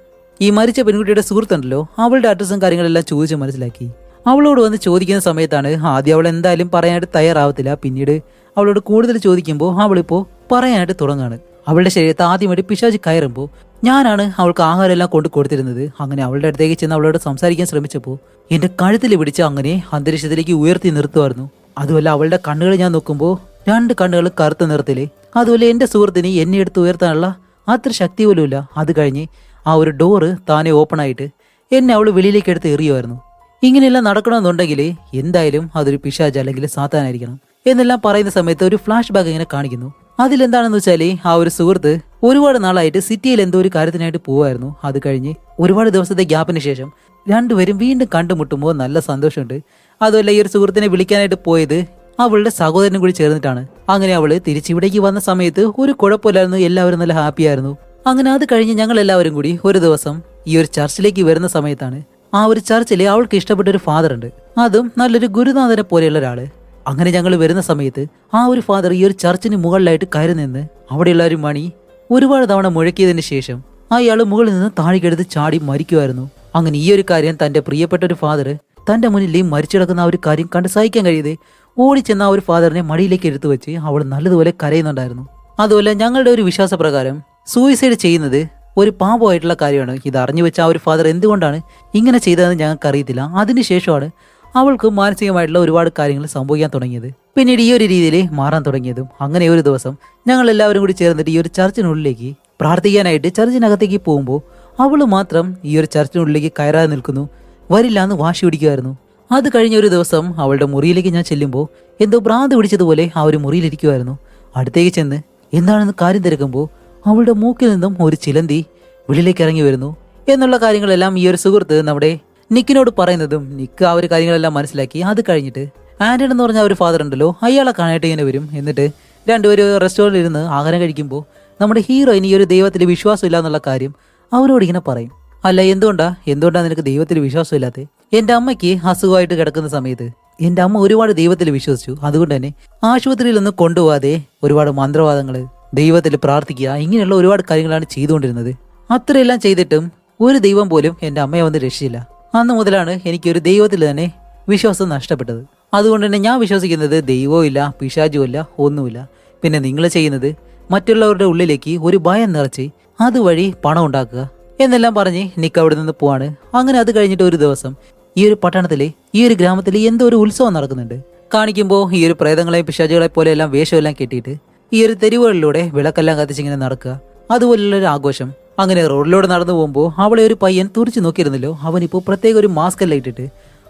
ഈ മരിച്ച പെൺകുട്ടിയുടെ സുഹൃത്തുണ്ടല്ലോ അവളുടെ അഡ്രസ്സും കാര്യങ്ങളെല്ലാം ചോദിച്ച് മനസ്സിലാക്കി. അവളോട് വന്ന് ചോദിക്കുന്ന സമയത്താണ് ആദ്യം അവൾ എന്തായാലും പറയാനായിട്ട് തയ്യാറാവത്തില്ല. പിന്നീട് അവളോട് കൂടുതൽ ചോദിക്കുമ്പോൾ അവളിപ്പോൾ പറയാനായിട്ട് തുടങ്ങാണ്. അവളുടെ ശരീരത്തെ ആദ്യമായിട്ട് പിശാജ് കയറുമ്പോൾ ഞാനാണ് അവൾക്ക് ആഹാരം എല്ലാം കൊണ്ട് കൊടുത്തിരുന്നത്. അങ്ങനെ അവളുടെ അടുത്തേക്ക് ചെന്ന് അവളോട് സംസാരിക്കാൻ ശ്രമിച്ചപ്പോൾ എന്റെ കഴുത്തിൽ പിടിച്ച് അങ്ങനെ അന്തരീക്ഷത്തിലേക്ക് ഉയർത്തി നിർത്തുമായിരുന്നു. അതുമല്ല അവളുടെ കണ്ണുകൾ ഞാൻ നോക്കുമ്പോൾ രണ്ട് കണ്ണുകൾ കറുത്ത നിറത്തിൽ. അതുപോലെ എന്റെ സുഹൃത്തിന് എന്നെ എടുത്ത് ഉയർത്താനുള്ള അത്ര ശക്തി പോലും ഇല്ല. അത് കഴിഞ്ഞ് ആ ഒരു ഡോറ് താനെ ഓപ്പൺ ആയിട്ട് എന്നെ അവൾ വെളിയിലേക്ക് എടുത്ത് എറിയുമായിരുന്നു. ഇങ്ങനെയെല്ലാം നടക്കണമെന്നുണ്ടെങ്കിൽ എന്തായാലും അതൊരു പിശാജ് അല്ലെങ്കിൽ സാത്താനായിരിക്കണം എന്നെല്ലാം പറയുന്ന സമയത്ത് ഒരു ഫ്ലാഷ് ബാക്ക് ഇങ്ങനെ കാണിക്കുന്നു. അതിലെന്താണെന്ന് വെച്ചാൽ ആ ഒരു സുഹൃത്ത് ഒരുപാട് നാളായിട്ട് സിറ്റിയിൽ എന്തോ ഒരു കാര്യത്തിനായിട്ട് പോവായിരുന്നു. അത് കഴിഞ്ഞ് ഒരുപാട് ദിവസത്തെ ഗ്യാപ്പിന് ശേഷം രണ്ടുപേരും വീണ്ടും കണ്ടുമുട്ടുമ്പോൾ നല്ല സന്തോഷമുണ്ട്. അതുമല്ല ഈ ഒരു സുഹൃത്തിനെ വിളിക്കാനായിട്ട് പോയത് അവളുടെ സഹോദരനും കൂടി ചേർന്നിട്ടാണ്. അങ്ങനെ അവൾ തിരിച്ചിവിടേക്ക് വന്ന സമയത്ത് ഒരു കുഴപ്പമില്ലായിരുന്നു എല്ലാവരും നല്ല ഹാപ്പി ആയിരുന്നു. അങ്ങനെ അത് കഴിഞ്ഞ് ഞങ്ങൾ എല്ലാവരും കൂടി ഒരു ദിവസം ഈ ഒരു ചർച്ചിലേക്ക് വരുന്ന സമയത്താണ് ആ ഒരു ചർച്ചിൽ അവൾക്ക് ഇഷ്ടപ്പെട്ട ഒരു ഫാദർ ഉണ്ട്. അതും നല്ലൊരു ഗുരുനാഥനെ പോലെയുള്ള ഒരാൾ. അങ്ങനെ ഞങ്ങൾ വരുന്ന സമയത്ത് ആ ഒരു ഫാദർ ഈ ഒരു ചർച്ചിന് മുകളിലായിട്ട് കയറി നിന്ന് അവിടെയുള്ള ഒരു മണി ഒരുപാട് തവണ മുഴക്കിയതിന് ശേഷം അയാൾ മുകളിൽ നിന്ന് താഴേക്കെടുത്ത് ചാടി മരിക്കുമായിരുന്നു അങ്ങനെ ഈ ഒരു കാര്യം തന്റെ പ്രിയപ്പെട്ട ഒരു ഫാദർ തന്റെ മുന്നിൽ മരിച്ചു കിടക്കുന്ന ആ ഒരു കാര്യം കണ്ട് സഹിക്കാൻ കഴിയാതെ ഓടിച്ചെന്ന ആ ഒരു ഫാദറിനെ മടിയിലേക്ക് എടുത്തു വെച്ച് അവൾ നല്ലതുപോലെ കരയുന്നുണ്ടായിരുന്നു. അതുപോലെ ഞങ്ങളുടെ ഒരു വിശ്വാസപ്രകാരം സൂയിസൈഡ് ചെയ്യുന്നത് ഒരു പാപമായിട്ടുള്ള കാര്യമാണ്. ഇത് അറിഞ്ഞു വെച്ച ആ ഒരു ഫാദർ എന്തുകൊണ്ടാണ് ഇങ്ങനെ ചെയ്തതെന്ന് ഞങ്ങൾക്ക് അറിയത്തില്ല അതിനുശേഷമാണ് അവൾക്ക് മാനസികമായിട്ടുള്ള ഒരുപാട് കാര്യങ്ങൾ സംഭവിക്കാൻ തുടങ്ങിയത്. പിന്നീട് ഈ ഒരു രീതിയിൽ മാറാൻ തുടങ്ങിയതും അങ്ങനെ ഒരു ദിവസം ഞങ്ങൾ എല്ലാവരും കൂടി ചേർന്നിട്ട് ഈ ഒരു ചർച്ചിനുള്ളിലേക്ക് പ്രാർത്ഥിക്കാനായിട്ട് ചർച്ചിനകത്തേക്ക് പോകുമ്പോൾ അവൾ മാത്രം ഈ ഒരു ചർച്ചിനുള്ളിലേക്ക് കയറാതെ നിൽക്കുന്നു. വരില്ല എന്ന് വാശി പിടിക്കുമായിരുന്നു അത് കഴിഞ്ഞ ഒരു ദിവസം അവളുടെ മുറിയിലേക്ക് ഞാൻ ചെല്ലുമ്പോൾ എന്തോ ഭ്രാന്ത് പിടിച്ചതുപോലെ ആ ഒരു മുറിയിലിരിക്കുമായിരുന്നു അടുത്തേക്ക് ചെന്ന് എന്താണെന്ന് കാര്യം തിരക്കുമ്പോൾ അവളുടെ മൂക്കിൽ നിന്നും ഒരു ചിലന്തി വെളിയിലേക്ക് ഇറങ്ങി വരുന്നു. എന്നുള്ള കാര്യങ്ങളെല്ലാം ഈ ഒരു സുഹൃത്ത് നമ്മുടെ നിക്കിനോട് പറയുന്നതും നിക്ക് ആ ഒരു കാര്യങ്ങളെല്ലാം മനസ്സിലാക്കി. അത് കഴിഞ്ഞിട്ട് ആന്റൺ എന്ന് പറഞ്ഞ ഒരു ഫാദർ ഉണ്ടല്ലോ അയാളെ കാണാനായിട്ട് ഇങ്ങനെ വരും. എന്നിട്ട് രണ്ടുപേരും റെസ്റ്റോറന്റിൽ ഇരുന്ന് ആഹാരം കഴിക്കുമ്പോൾ നമ്മുടെ ഹീറോയിന് ഈ ഒരു ദൈവത്തിൽ വിശ്വാസമില്ല എന്നുള്ള കാര്യം അവരോട് ഇങ്ങനെ പറയും. അല്ല എന്തുകൊണ്ടാ? എന്തുകൊണ്ടാണ് നിനക്ക് ദൈവത്തിൽ വിശ്വാസമില്ലാത്തത് എന്റെ അമ്മയ്ക്ക് അസുഖമായിട്ട് കിടക്കുന്ന സമയത്ത് എന്റെ അമ്മ ഒരുപാട് ദൈവത്തിൽ വിശ്വസിച്ചു. അതുകൊണ്ട് തന്നെ ആശുപത്രിയിൽ ഒന്നും കൊണ്ടുപോകാതെ ഒരുപാട് മന്ത്രവാദങ്ങൾ ദൈവത്തിൽ പ്രാർത്ഥിക്കുക ഇങ്ങനെയുള്ള ഒരുപാട് കാര്യങ്ങളാണ് ചെയ്തുകൊണ്ടിരുന്നത്. അത്രയെല്ലാം ചെയ്തിട്ടും ഒരു ദൈവം പോലും എന്റെ അമ്മയെ വന്ന് രക്ഷിച്ചില്ല. അന്ന് മുതലാണ് എനിക്കൊരു ദൈവത്തിൽ തന്നെ വിശ്വാസം നഷ്ടപ്പെട്ടത്. അതുകൊണ്ട് തന്നെ ഞാൻ വിശ്വസിക്കുന്നത് ദൈവവും ഇല്ല പിശാചും ഒന്നുമില്ല. പിന്നെ നിങ്ങൾ ചെയ്യുന്നത് മറ്റുള്ളവരുടെ ഉള്ളിലേക്ക് ഒരു ഭയം നിറച്ച് അതുവഴി പണം ഉണ്ടാക്കുക എന്നെല്ലാം പറഞ്ഞ് നിക്ക് അവിടെ നിന്ന് പോവാണ്. അങ്ങനെ അത് കഴിഞ്ഞിട്ട് ഒരു ദിവസം ഈ ഒരു പട്ടണത്തിലെ ഈ ഒരു ഗ്രാമത്തിൽ എന്തോ ഒരു ഉത്സവം നടക്കുന്നുണ്ട്. കാണിക്കുമ്പോൾ ഈ ഒരു പ്രേതങ്ങളെ പിശാചുകളെ പോലെ എല്ലാം വേഷമെല്ലാം കെട്ടിയിട്ട് ഈ ഒരു തെരുവുകളിലൂടെ വിളക്കെല്ലാം കത്തിച്ചിങ്ങനെ നടക്കുക. അതുപോലുള്ള ഒരു ആഘോഷം. അങ്ങനെ റോഡിലൂടെ നടന്നു പോകുമ്പോൾ അവളെ ഒരു പയ്യൻ തുറിച്ചു നോക്കിയിരുന്നല്ലോ. അവനിപ്പോൾ പ്രത്യേക ഒരു മാസ്ക് എല്ലാം ഇട്ടിട്ട്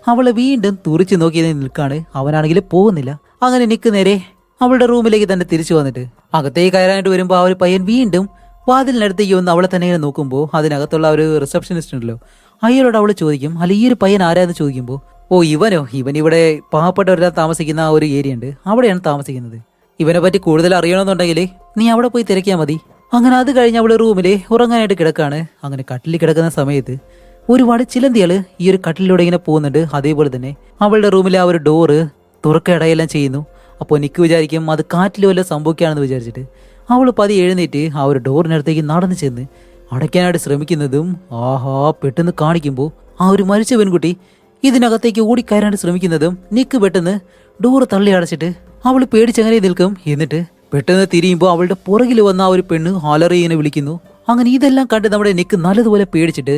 അവളെ വീണ്ടും തുറിച്ചു നോക്കി നിൽക്കാണ്. അവനാണെങ്കിൽ പോകുന്നില്ല. അങ്ങനെ നിക്ക് നേരെ അവളുടെ റൂമിലേക്ക് തന്നെ തിരിച്ചു വന്നിട്ട്. അകത്തേക്ക് കയറാനായിട്ട് വരുമ്പോൾ ആ ഒരു പയ്യൻ വീണ്ടും വാതിലിനടുത്തേക്ക് വന്ന് അവളെ തന്നെ നോക്കുമ്പോൾ അതിനകത്തുള്ള ഒരു റിസപ്ഷനിസ്റ്റ് ഉണ്ടല്ലോ. അയാളോട് അവൾ ചോദിക്കും അല്ല ഈ ഒരു പയ്യൻ ആരാന്ന് ചോദിക്കുമ്പോൾ ഓ ഇവനോ? ഇവൻ ഇവിടെ പാവപ്പെട്ടവരെല്ലാം താമസിക്കുന്ന ആ ഒരു ഏരിയ ഉണ്ട്. അവിടെയാണ് താമസിക്കുന്നത്. ഇവനെ പറ്റി കൂടുതൽ അറിയണമെന്നുണ്ടെങ്കിൽ നീ അവിടെ പോയി തിരക്കിയാൽ മതി. അങ്ങനെ അത് കഴിഞ്ഞ് അവൾ റൂമിൽ ഉറങ്ങാനായിട്ട് കിടക്കാണ്. അങ്ങനെ കട്ടിലിൽ കിടക്കുന്ന സമയത്ത് ഒരുപാട് ചിലന്തികൾ ഈ ഒരു കട്ടിലൂടെ ഇങ്ങനെ പോകുന്നുണ്ട്. അതേപോലെ തന്നെ അവളുടെ റൂമിലെ ആ ഒരു ഡോറ് തുറക്കടയെല്ലാം ചെയ്യുന്നു. അപ്പോൾ നിക്ക് വിചാരിക്കും അത് കാറ്റിൽ വല്ല സംഭവിക്കുകയാണെന്ന് വിചാരിച്ചിട്ട് അവൾ പതി എഴുന്നേറ്റ് ആ ഒരു ഡോറിനടുത്തേക്ക് നടന്നു ചെന്ന് അടയ്ക്കാനായിട്ട് ശ്രമിക്കുന്നതും ആഹാ പെട്ടെന്ന് കാണിക്കുമ്പോൾ ആ ഒരു മരിച്ച പെൺകുട്ടി ഇതിനകത്തേക്ക് ഓടിക്കയറാനായിട്ട് ശ്രമിക്കുന്നതും നിക്ക് പെട്ടെന്ന് ഡോറ് തള്ളി അടച്ചിട്ട് അവൾ പേടിച്ചങ്ങനെ നിൽക്കും. എന്നിട്ട് പെട്ടെന്ന് തിരിയുമ്പോൾ അവളുടെ പുറകിൽ വന്ന ആ ഒരു പെണ്ണ് ഹാലറി ഇങ്ങനെ വിളിക്കുന്നു. അങ്ങനെ ഇതെല്ലാം കണ്ട് നമ്മുടെ നിക്ക് നല്ലതുപോലെ പേടിച്ചിട്ട്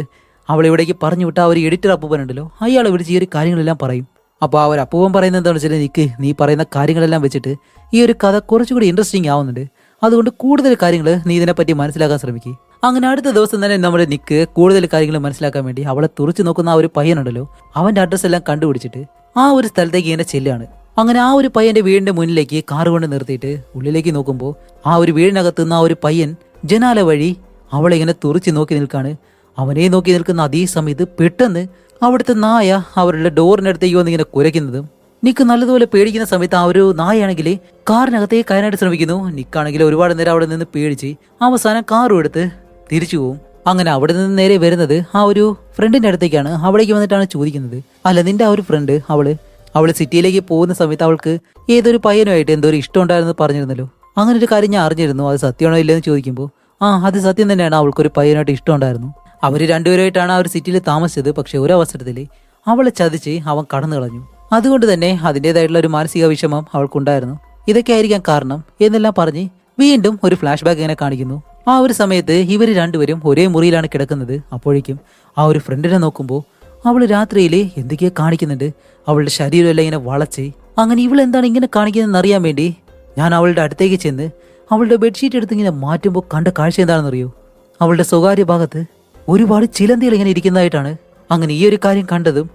അവളെ ഇവിടേക്ക് പറഞ്ഞു വിട്ട ആ ഒരു എഡിറ്റർ അപ്പൂപ്പൻ ഉണ്ടല്ലോ. അയാളെ വിളിച്ച് ഈ ഒരു കാര്യങ്ങളെല്ലാം പറയും. അപ്പോൾ ആ ഒരു അപ്പൂവൻ പറയുന്നത് എന്താണെന്ന് വെച്ചാൽ നിക്ക് നീ പറയുന്ന കാര്യങ്ങളെല്ലാം വെച്ചിട്ട് ഈ ഒരു കഥ കുറച്ചുകൂടി ഇൻട്രസ്റ്റിംഗ് ആവുന്നുണ്ട്. അതുകൊണ്ട് കൂടുതൽ കാര്യങ്ങൾ നീ ഇതിനെപ്പറ്റി മനസ്സിലാക്കാൻ ശ്രമിക്കുക അങ്ങനെ അടുത്ത ദിവസം തന്നെ നമ്മുടെ നിക്ക് കൂടുതൽ കാര്യങ്ങൾ മനസ്സിലാക്കാൻ വേണ്ടി അവളെ തുറച്ചു നോക്കുന്ന ആ ഒരു പയ്യനുണ്ടല്ലോ. അവന്റെ അഡ്രസ്സ് എല്ലാം കണ്ടുപിടിച്ചിട്ട് ആ ഒരു സ്ഥലത്തേക്ക് ഇങ്ങനെ ചെല്ലാണ്. അങ്ങനെ ആ ഒരു പയ്യന്റെ വീടിന്റെ മുന്നിലേക്ക് കാർ കൊണ്ട് നിർത്തിയിട്ട് ഉള്ളിലേക്ക് നോക്കുമ്പോൾ ആ ഒരു വീടിനകത്ത് നിന്ന് ആ ഒരു പയ്യൻ ജനാല വഴി അവളെ ഇങ്ങനെ തുറച്ചു നോക്കി നിൽക്കാണ്. അവനെ നോക്കി നിൽക്കുന്ന അതേ സമയത്ത് പെട്ടെന്ന് അവിടുത്തെ നായ അവരുടെ ഡോറിനടുത്തേക്ക് വന്ന് ഇങ്ങനെ കുരയ്ക്കുന്നതും. നിക്ക് നല്ലതുപോലെ പേടിക്കുന്ന സമയത്ത് ആ ഒരു നായാണെങ്കിൽ കാറിനകത്തേക്ക് കയറാനായിട്ട് ശ്രമിക്കുന്നു. നിക്കാണെങ്കിൽ ഒരുപാട് നേരം അവിടെ നിന്ന് പേടിച്ച് അവസാനം കാറും എടുത്ത് തിരിച്ചു പോവും. അങ്ങനെ അവിടെ നിന്ന് നേരെ വരുന്നത് ആ ഒരു ഫ്രണ്ടിന്റെ അടുത്തേക്കാണ്. അവിടേക്ക് വന്നിട്ടാണ് ചോദിക്കുന്നത്. അല്ല നിന്റെ ആ ഒരു ഫ്രണ്ട് അവൾ അവൾ സിറ്റിയിലേക്ക് പോകുന്ന സമയത്ത് അവൾക്ക് ഏതൊരു പയ്യനുമായിട്ട് എന്തോ ഒരു ഇഷ്ടം ഉണ്ടായിരുന്നു പറഞ്ഞിരുന്നല്ലോ. അങ്ങനെ ഒരു കാര്യം ഞാൻ അറിഞ്ഞിരുന്നു. അത് സത്യമാണോ ഇല്ലെന്ന് ചോദിക്കുമ്പോൾ ആ അത് സത്യം തന്നെയാണ്. അവൾക്കൊരു പയ്യനായിട്ട് ഇഷ്ടം ഉണ്ടായിരുന്നു. അവർ രണ്ടുപേരുമായിട്ടാണ് ആ ഒരു സിറ്റിയിൽ താമസിച്ചത്. പക്ഷെ ഒരു അവസരത്തിൽ അവളെ ചതിച്ച് അവൻ കടന്നു കളഞ്ഞു. അതുകൊണ്ട് തന്നെ അതിന്റെതായിട്ടുള്ള ഒരു മാനസിക വിഷമം അവൾക്കുണ്ടായിരുന്നു. ഇതൊക്കെ ആയിരിക്കാം കാരണം എന്നെല്ലാം പറഞ്ഞ് വീണ്ടും ഒരു ഫ്ലാഷ് ബാക്ക് ഇങ്ങനെ കാണിക്കുന്നു. ആ ഒരു സമയത്ത് ഇവർ രണ്ടുപേരും ഒരേ മുറിയിലാണ് കിടക്കുന്നത്. അപ്പോഴേക്കും ആ ഒരു ഫ്രണ്ടിനെ നോക്കുമ്പോൾ അവൾ രാത്രിയിൽ എന്തൊക്കെയോ കാണിക്കുന്നുണ്ട്. അവളുടെ ശരീരമെല്ലാം ഇങ്ങനെ വളച്ച്. അങ്ങനെ ഇവൾ എന്താണ് ഇങ്ങനെ കാണിക്കുന്നതെന്ന് അറിയാൻ വേണ്ടി ഞാൻ അവളുടെ അടുത്തേക്ക് ചെന്ന് അവളുടെ ബെഡ്ഷീറ്റ് എടുത്ത് ഇങ്ങനെ മാറ്റുമ്പോൾ കണ്ട കാഴ്ച എന്താണെന്നറിയോ? അവളുടെ സ്വകാര്യ ഭാഗത്ത് ഒരുപാട് ചിലന്തികൾ ഇങ്ങനെ ഇരിക്കുന്നതായിട്ടാണ്. അങ്ങനെ ഈ ഒരു കാര്യം കണ്ടതും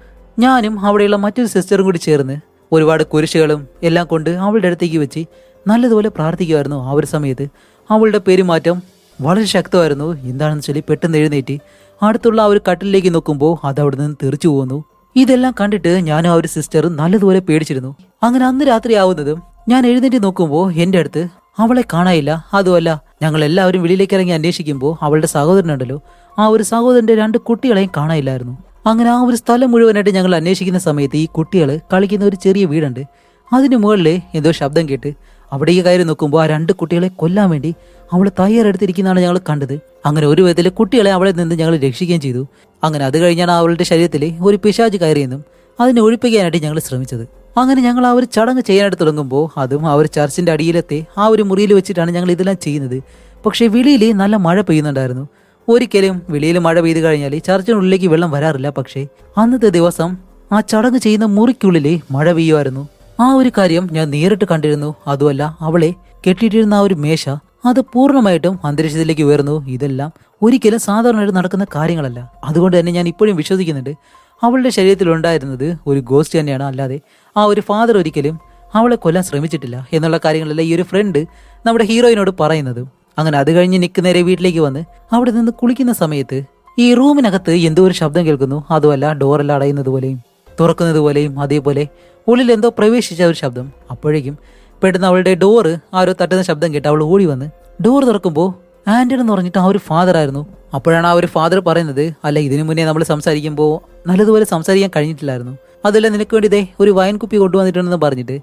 ഞാനും അവിടെയുള്ള മറ്റൊരു സിസ്റ്ററും കൂടി ചേർന്ന് ഒരുപാട് കുരിശുകളും എല്ലാം കൊണ്ട് അവളുടെ അടുത്തേക്ക് വെച്ച് നല്ലതുപോലെ പ്രാർത്ഥിക്കുമായിരുന്നു ആ ഒരു സമയത്ത്. അവളുടെ പെരുമാറ്റം വളരെ ശക്തമായിരുന്നു. എന്താണെന്ന് വെച്ചാൽ പെട്ടെന്ന് എഴുന്നേറ്റ് അടുത്തുള്ള ആ ഒരു കട്ടിലേക്ക് നോക്കുമ്പോൾ അത് അവിടെ നിന്ന് തെറിച്ചു പോകുന്നു. ഇതെല്ലാം കണ്ടിട്ട് ഞാനും ആ ഒരു സിസ്റ്ററും നല്ലതുപോലെ പേടിച്ചിരുന്നു. അങ്ങനെ അന്ന് രാത്രി ആവുന്നതും ഞാൻ എഴുന്നേറ്റ് നോക്കുമ്പോൾ എന്റെ അടുത്ത് അവളെ കാണാനില്ല. അതുമല്ല ഞങ്ങൾ എല്ലാവരും വെളിയിലേക്ക് ഇറങ്ങി അന്വേഷിക്കുമ്പോൾ അവളുടെ സഹോദരനുണ്ടല്ലോ. ആ ഒരു സഹോദരന്റെ രണ്ട് കുട്ടികളെയും കാണാനില്ലായിരുന്നു. അങ്ങനെ ആ ഒരു സ്ഥലം മുഴുവനായിട്ട് ഞങ്ങൾ അന്വേഷിക്കുന്ന സമയത്ത് ഈ കുട്ടികൾ കളിക്കുന്ന ഒരു ചെറിയ വീടുണ്ട്. അതിന് മുകളിൽ എന്തോ ശബ്ദം കേട്ട് അവിടേക്ക് കയറി നോക്കുമ്പോൾ ആ രണ്ട് കുട്ടികളെ കൊല്ലാൻ വേണ്ടി അവൾ തയ്യാറെടുത്തിരിക്കുന്നതാണ് ഞങ്ങൾ കണ്ടത്. അങ്ങനെ ഒരു വിധത്തിൽ കുട്ടികളെ അവളെ നിന്ന് ഞങ്ങൾ രക്ഷിക്കുകയും ചെയ്തു. അങ്ങനെ അത് കഴിഞ്ഞാണ് അവളുടെ ശരീരത്തിൽ ഒരു പിശാജ് കയറിയെന്നും അതിനെ ഒഴിപ്പിക്കാനായിട്ട് ഞങ്ങൾ ശ്രമിച്ചത്. അങ്ങനെ ഞങ്ങൾ ആ ഒരു ചടങ്ങ് ചെയ്യാനായിട്ട് തുടങ്ങുമ്പോൾ അതും ആ ഒരു ചർച്ചിന്റെ അടിയിലത്തെ ആ ഒരു മുറിയിൽ വെച്ചിട്ടാണ് ഞങ്ങൾ ഇതെല്ലാം ചെയ്യുന്നത്. പക്ഷേ വെളിയിൽ നല്ല മഴ പെയ്യുന്നുണ്ടായിരുന്നു. ഒരിക്കലും വെളിയിൽ മഴ പെയ്തു കഴിഞ്ഞാൽ ചർച്ചിനുള്ളിലേക്ക് വെള്ളം വരാറില്ല പക്ഷേ അന്നത്തെ ദിവസം ആ ചടങ്ങ് ചെയ്യുന്ന മുറിക്കുള്ളിൽ മഴ പെയ്യുമായിരുന്നു. ആ ഒരു കാര്യം ഞാൻ നേരിട്ട് കണ്ടിരുന്നു. അതുമല്ല അവളെ കെട്ടിയിട്ടിരുന്ന ആ ഒരു മേശ അത് പൂർണമായിട്ടും അന്തരീക്ഷത്തിലേക്ക് ഉയർന്നു. ഇതെല്ലാം ഒരിക്കലും സാധാരണയായിട്ട് നടക്കുന്ന കാര്യങ്ങളല്ല. അതുകൊണ്ട് തന്നെ ഞാൻ ഇപ്പോഴും വിശ്വസിക്കുന്നുണ്ട്. അവളുടെ ശരീരത്തിൽ ഉണ്ടായിരുന്നത് ഒരു ഗോസ്റ്റ് തന്നെയാണ്. അല്ലാതെ ആ ഒരു ഫാദർ ഒരിക്കലും അവളെ കൊല്ലാൻ ശ്രമിച്ചിട്ടില്ല എന്നുള്ള കാര്യങ്ങളല്ല ഈ ഒരു ഫ്രണ്ട് നമ്മുടെ ഹീറോയിനോട് പറയുന്നതും. അങ്ങനെ അത് കഴിഞ്ഞ് നിക്ക് നേരെ വീട്ടിലേക്ക് വന്ന് അവിടെ നിന്ന് കുളിക്കുന്ന സമയത്ത് ഈ റൂമിനകത്ത് എന്തോ ഒരു ശബ്ദം കേൾക്കുന്നു. അതുമല്ല ഡോറെല്ലാം അടയുന്നത് പോലെയും തുറക്കുന്നത് പോലെയും അതേപോലെ ഉള്ളിൽ എന്തോ പ്രവേശിച്ച ഒരു ശബ്ദം. അപ്പോഴേക്കും പെട്ടെന്ന് അവളുടെ ഡോറ് ആരോ തട്ടുന്ന ശബ്ദം കേട്ട് അവൾ ഓടി വന്ന് ഡോർ തുറക്കുമ്പോൾ ആന്റൺ എന്ന് പറഞ്ഞിട്ട് ആ ഒരു ഫാദർ ആയിരുന്നു. അപ്പോഴാണ് ആ ഒരു ഫാദർ പറയുന്നത് അല്ല ഇതിനു മുന്നേ നമ്മൾ സംസാരിക്കുമ്പോൾ നല്ലതുപോലെ സംസാരിക്കാൻ കഴിഞ്ഞിട്ടില്ലായിരുന്നു. അതല്ല നിനക്ക് വേണ്ടി ഇതേ ഒരു വൈൻ കുപ്പി കൊണ്ടുവന്നിട്ടുണ്ടെന്ന് പറഞ്ഞിട്ട്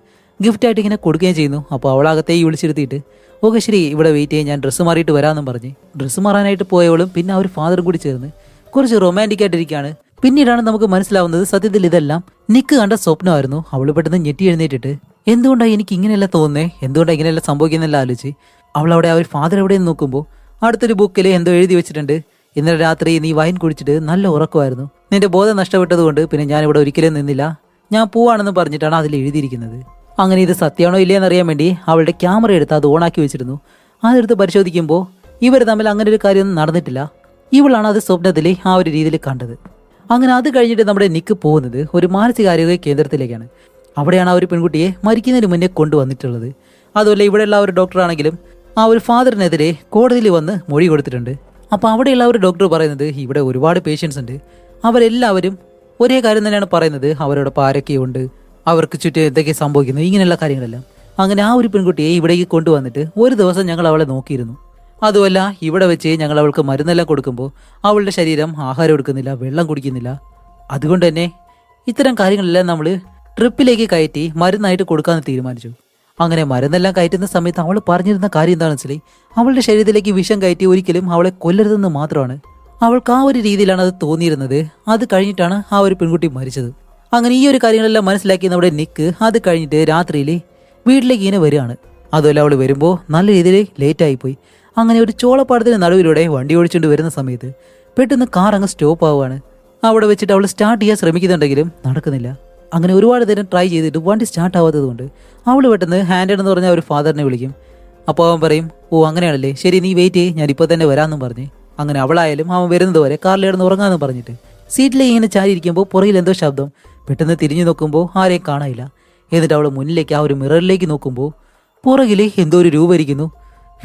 ഗിഫ്റ്റ് ആയിട്ട് ഇങ്ങനെ കൊടുക്കുകയും ചെയ്യുന്നു. അപ്പോൾ അവളകത്തേക്ക് വിളിച്ചിരുത്തിയിട്ട് ഓക്കെ ശരി ഇവിടെ വെയിറ്റ് ചെയ്യാൻ ഞാൻ ഡ്രസ്സ് മാറിയിട്ട് വരാമെന്നും പറഞ്ഞ് ഡ്രസ്സ് മാറാനായിട്ട് പോയവളും പിന്നെ അവർ ഫാദർ കൂടി ചേർന്ന് കുറച്ച് റൊമാന്റിക് ആയിട്ടിരിക്കുകയാണ് പിന്നീടാണ് നമുക്ക് മനസ്സിലാവുന്നത് സത്യത്തിൽ ഇതെല്ലാം നിക്ക് കണ്ട സ്വപ്നമായിരുന്നു. അവൾ പെട്ടെന്ന് ഞെട്ടി എഴുന്നേറ്റിട്ട് എന്തുകൊണ്ടാണ് എനിക്ക് ഇങ്ങനെയല്ല തോന്നുന്നേ? എന്തുകൊണ്ടാണ് ഇങ്ങനെയല്ല സംഭവിക്കുന്നല്ല ആലോചിച്ച്. അവൾ അവിടെ അവർ ഫാദർ എവിടെയെന്ന് നോക്കുമ്പോൾ അടുത്തൊരു ബുക്കിൽ എന്തോ എഴുതി വെച്ചിട്ടുണ്ട്. ഇന്നലെ രാത്രി നീ വൈൻ കുടിച്ചിട്ട് നല്ല ഉറക്കമായിരുന്നു. നിന്റെ ബോധം നഷ്ടപ്പെട്ടതുകൊണ്ട് പിന്നെ ഞാൻ ഇവിടെ ഒരിക്കലും നിന്നില്ല. ഞാൻ പോവാണെന്ന് പറഞ്ഞിട്ടാണ് അതിൽ എഴുതിയിരിക്കുന്നത്. അങ്ങനെ ഇത് സത്യമാണോ ഇല്ലയെന്ന് അറിയാൻ വേണ്ടി അവളുടെ ക്യാമറ എടുത്ത് അത് ഓണാക്കി വെച്ചിരുന്നു. അതെടുത്ത് പരിശോധിക്കുമ്പോൾ ഇവർ തമ്മിൽ അങ്ങനെ ഒരു കാര്യമൊന്നും നടന്നിട്ടില്ല. ഇവളാണ് അത് സ്വപ്നത്തിൽ ആ ഒരു രീതിയിൽ കണ്ടത്. അങ്ങനെ അത് കഴിഞ്ഞിട്ട് നമ്മുടെ നിക്ക് പോകുന്നത് ഒരു മാനസികാരോഗ്യ കേന്ദ്രത്തിലേക്കാണ്. അവിടെയാണ് ആ ഒരു പെൺകുട്ടിയെ മരിക്കുന്നതിന് മുന്നേ കൊണ്ടുവന്നിട്ടുള്ളത്. അതുപോലെ ഇവിടെയുള്ള ഒരു ഡോക്ടറാണെങ്കിലും ആ ഒരു ഫാദറിനെതിരെ കോടതിയിൽ വന്ന് മൊഴി കൊടുത്തിട്ടുണ്ട്. അപ്പോൾ അവിടെയുള്ള ഒരു ഡോക്ടർ പറയുന്നത് ഇവിടെ ഒരുപാട് പേഷ്യൻസ് ഉണ്ട്. അവരെല്ലാവരും ഒരേ കാര്യം തന്നെയാണ് പറയുന്നത്. അവരോടൊപ്പം ആരൊക്കെയുണ്ട്? അവർക്ക് ചുറ്റും എന്തൊക്കെ സംഭവിക്കുന്നു ഇങ്ങനെയുള്ള കാര്യങ്ങളെല്ലാം. അങ്ങനെ ആ ഒരു പെൺകുട്ടിയെ ഇവിടേക്ക് കൊണ്ടുവന്നിട്ട് ഒരു ദിവസം ഞങ്ങൾ അവളെ നോക്കിയിരുന്നു. അതുമല്ല ഇവിടെ വെച്ച് ഞങ്ങൾ അവൾക്ക് മരുന്നെല്ലാം കൊടുക്കുമ്പോൾ അവളുടെ ശരീരം ആഹാരം എടുക്കുന്നില്ല വെള്ളം കുടിക്കുന്നില്ല. അതുകൊണ്ട് തന്നെ ഇത്തരം കാര്യങ്ങളെല്ലാം നമ്മൾ ട്രിപ്പിലേക്ക് കയറ്റി മരുന്നായിട്ട് കൊടുക്കാമെന്ന് തീരുമാനിച്ചു. അങ്ങനെ മരുന്നെല്ലാം കയറ്റുന്ന സമയത്ത് അവൾ പറഞ്ഞിരുന്ന കാര്യം എന്താണെന്ന് വെച്ചാൽ അവളുടെ ശരീരത്തിലേക്ക് വിഷം കയറ്റി ഒരിക്കലും അവളെ കൊല്ലരുതെന്ന് മാത്രമാണ് അവൾക്ക് ആ ഒരു രീതിയിലാണ് അത് തോന്നിയിരുന്നത്. അത് കഴിഞ്ഞിട്ടാണ് ആ ഒരു പെൺകുട്ടി മരിച്ചത്. അങ്ങനെ ഈ ഒരു കാര്യങ്ങളെല്ലാം മനസ്സിലാക്കി നമ്മുടെ നിക്ക് അത് കഴിഞ്ഞിട്ട് രാത്രിയിൽ വീട്ടിലേക്ക് ഇങ്ങനെ വരികയാണ്. അതുമല്ല അവൾ വരുമ്പോൾ നല്ല രീതിയിൽ ലേറ്റ് പോയി അങ്ങനെ ഒരു ചോളപ്പാടത്തിന് നടുവിലൂടെ വണ്ടി ഓടിച്ചുകൊണ്ട് വരുന്ന സമയത്ത് പെട്ടെന്ന് കാർ അങ്ങ് സ്റ്റോപ്പ് ആവുകയാണ്. അവിടെ വെച്ചിട്ട് അവൾ സ്റ്റാർട്ട് ചെയ്യാൻ ശ്രമിക്കുന്നുണ്ടെങ്കിലും നടക്കുന്നില്ല. അങ്ങനെ ഒരുപാട് നേരം ട്രൈ ചെയ്തിട്ട് വണ്ടി സ്റ്റാർട്ട് ആവാത്തത് കൊണ്ട് അവൾ പെട്ടെന്ന് ഹാൻഡ് എന്ന് പറഞ്ഞ ഒരു ഫാദറിനെ വിളിക്കും. അപ്പോൾ അവൻ പറയും ഓ അങ്ങനെയാണല്ലേ? ശരി നീ വെയിറ്റ് ചെയ്യ് ഞാൻ ഇപ്പോൾ തന്നെ വരാമെന്നും പറഞ്ഞ്. അങ്ങനെ അവളായാലും അവൻ വരുന്നത് വരെ കാറിൽ കിടന്ന് ഉറങ്ങാമെന്ന് പറഞ്ഞിട്ട് സീറ്റിലേക്ക് ഇങ്ങനെ ചാരിയിരിക്കുമ്പോൾ പുറകിൽ എന്തോ ശബ്ദം. പെട്ടെന്ന് തിരിഞ്ഞു നോക്കുമ്പോൾ ആരെയും കാണാനില്ല. എന്നിട്ട് അവൾ മുന്നിലേക്ക് ആ ഒരു മിററിലേക്ക് നോക്കുമ്പോൾ പുറകിൽ എന്തോ ഒരു രൂപ ഇരിക്കുന്നു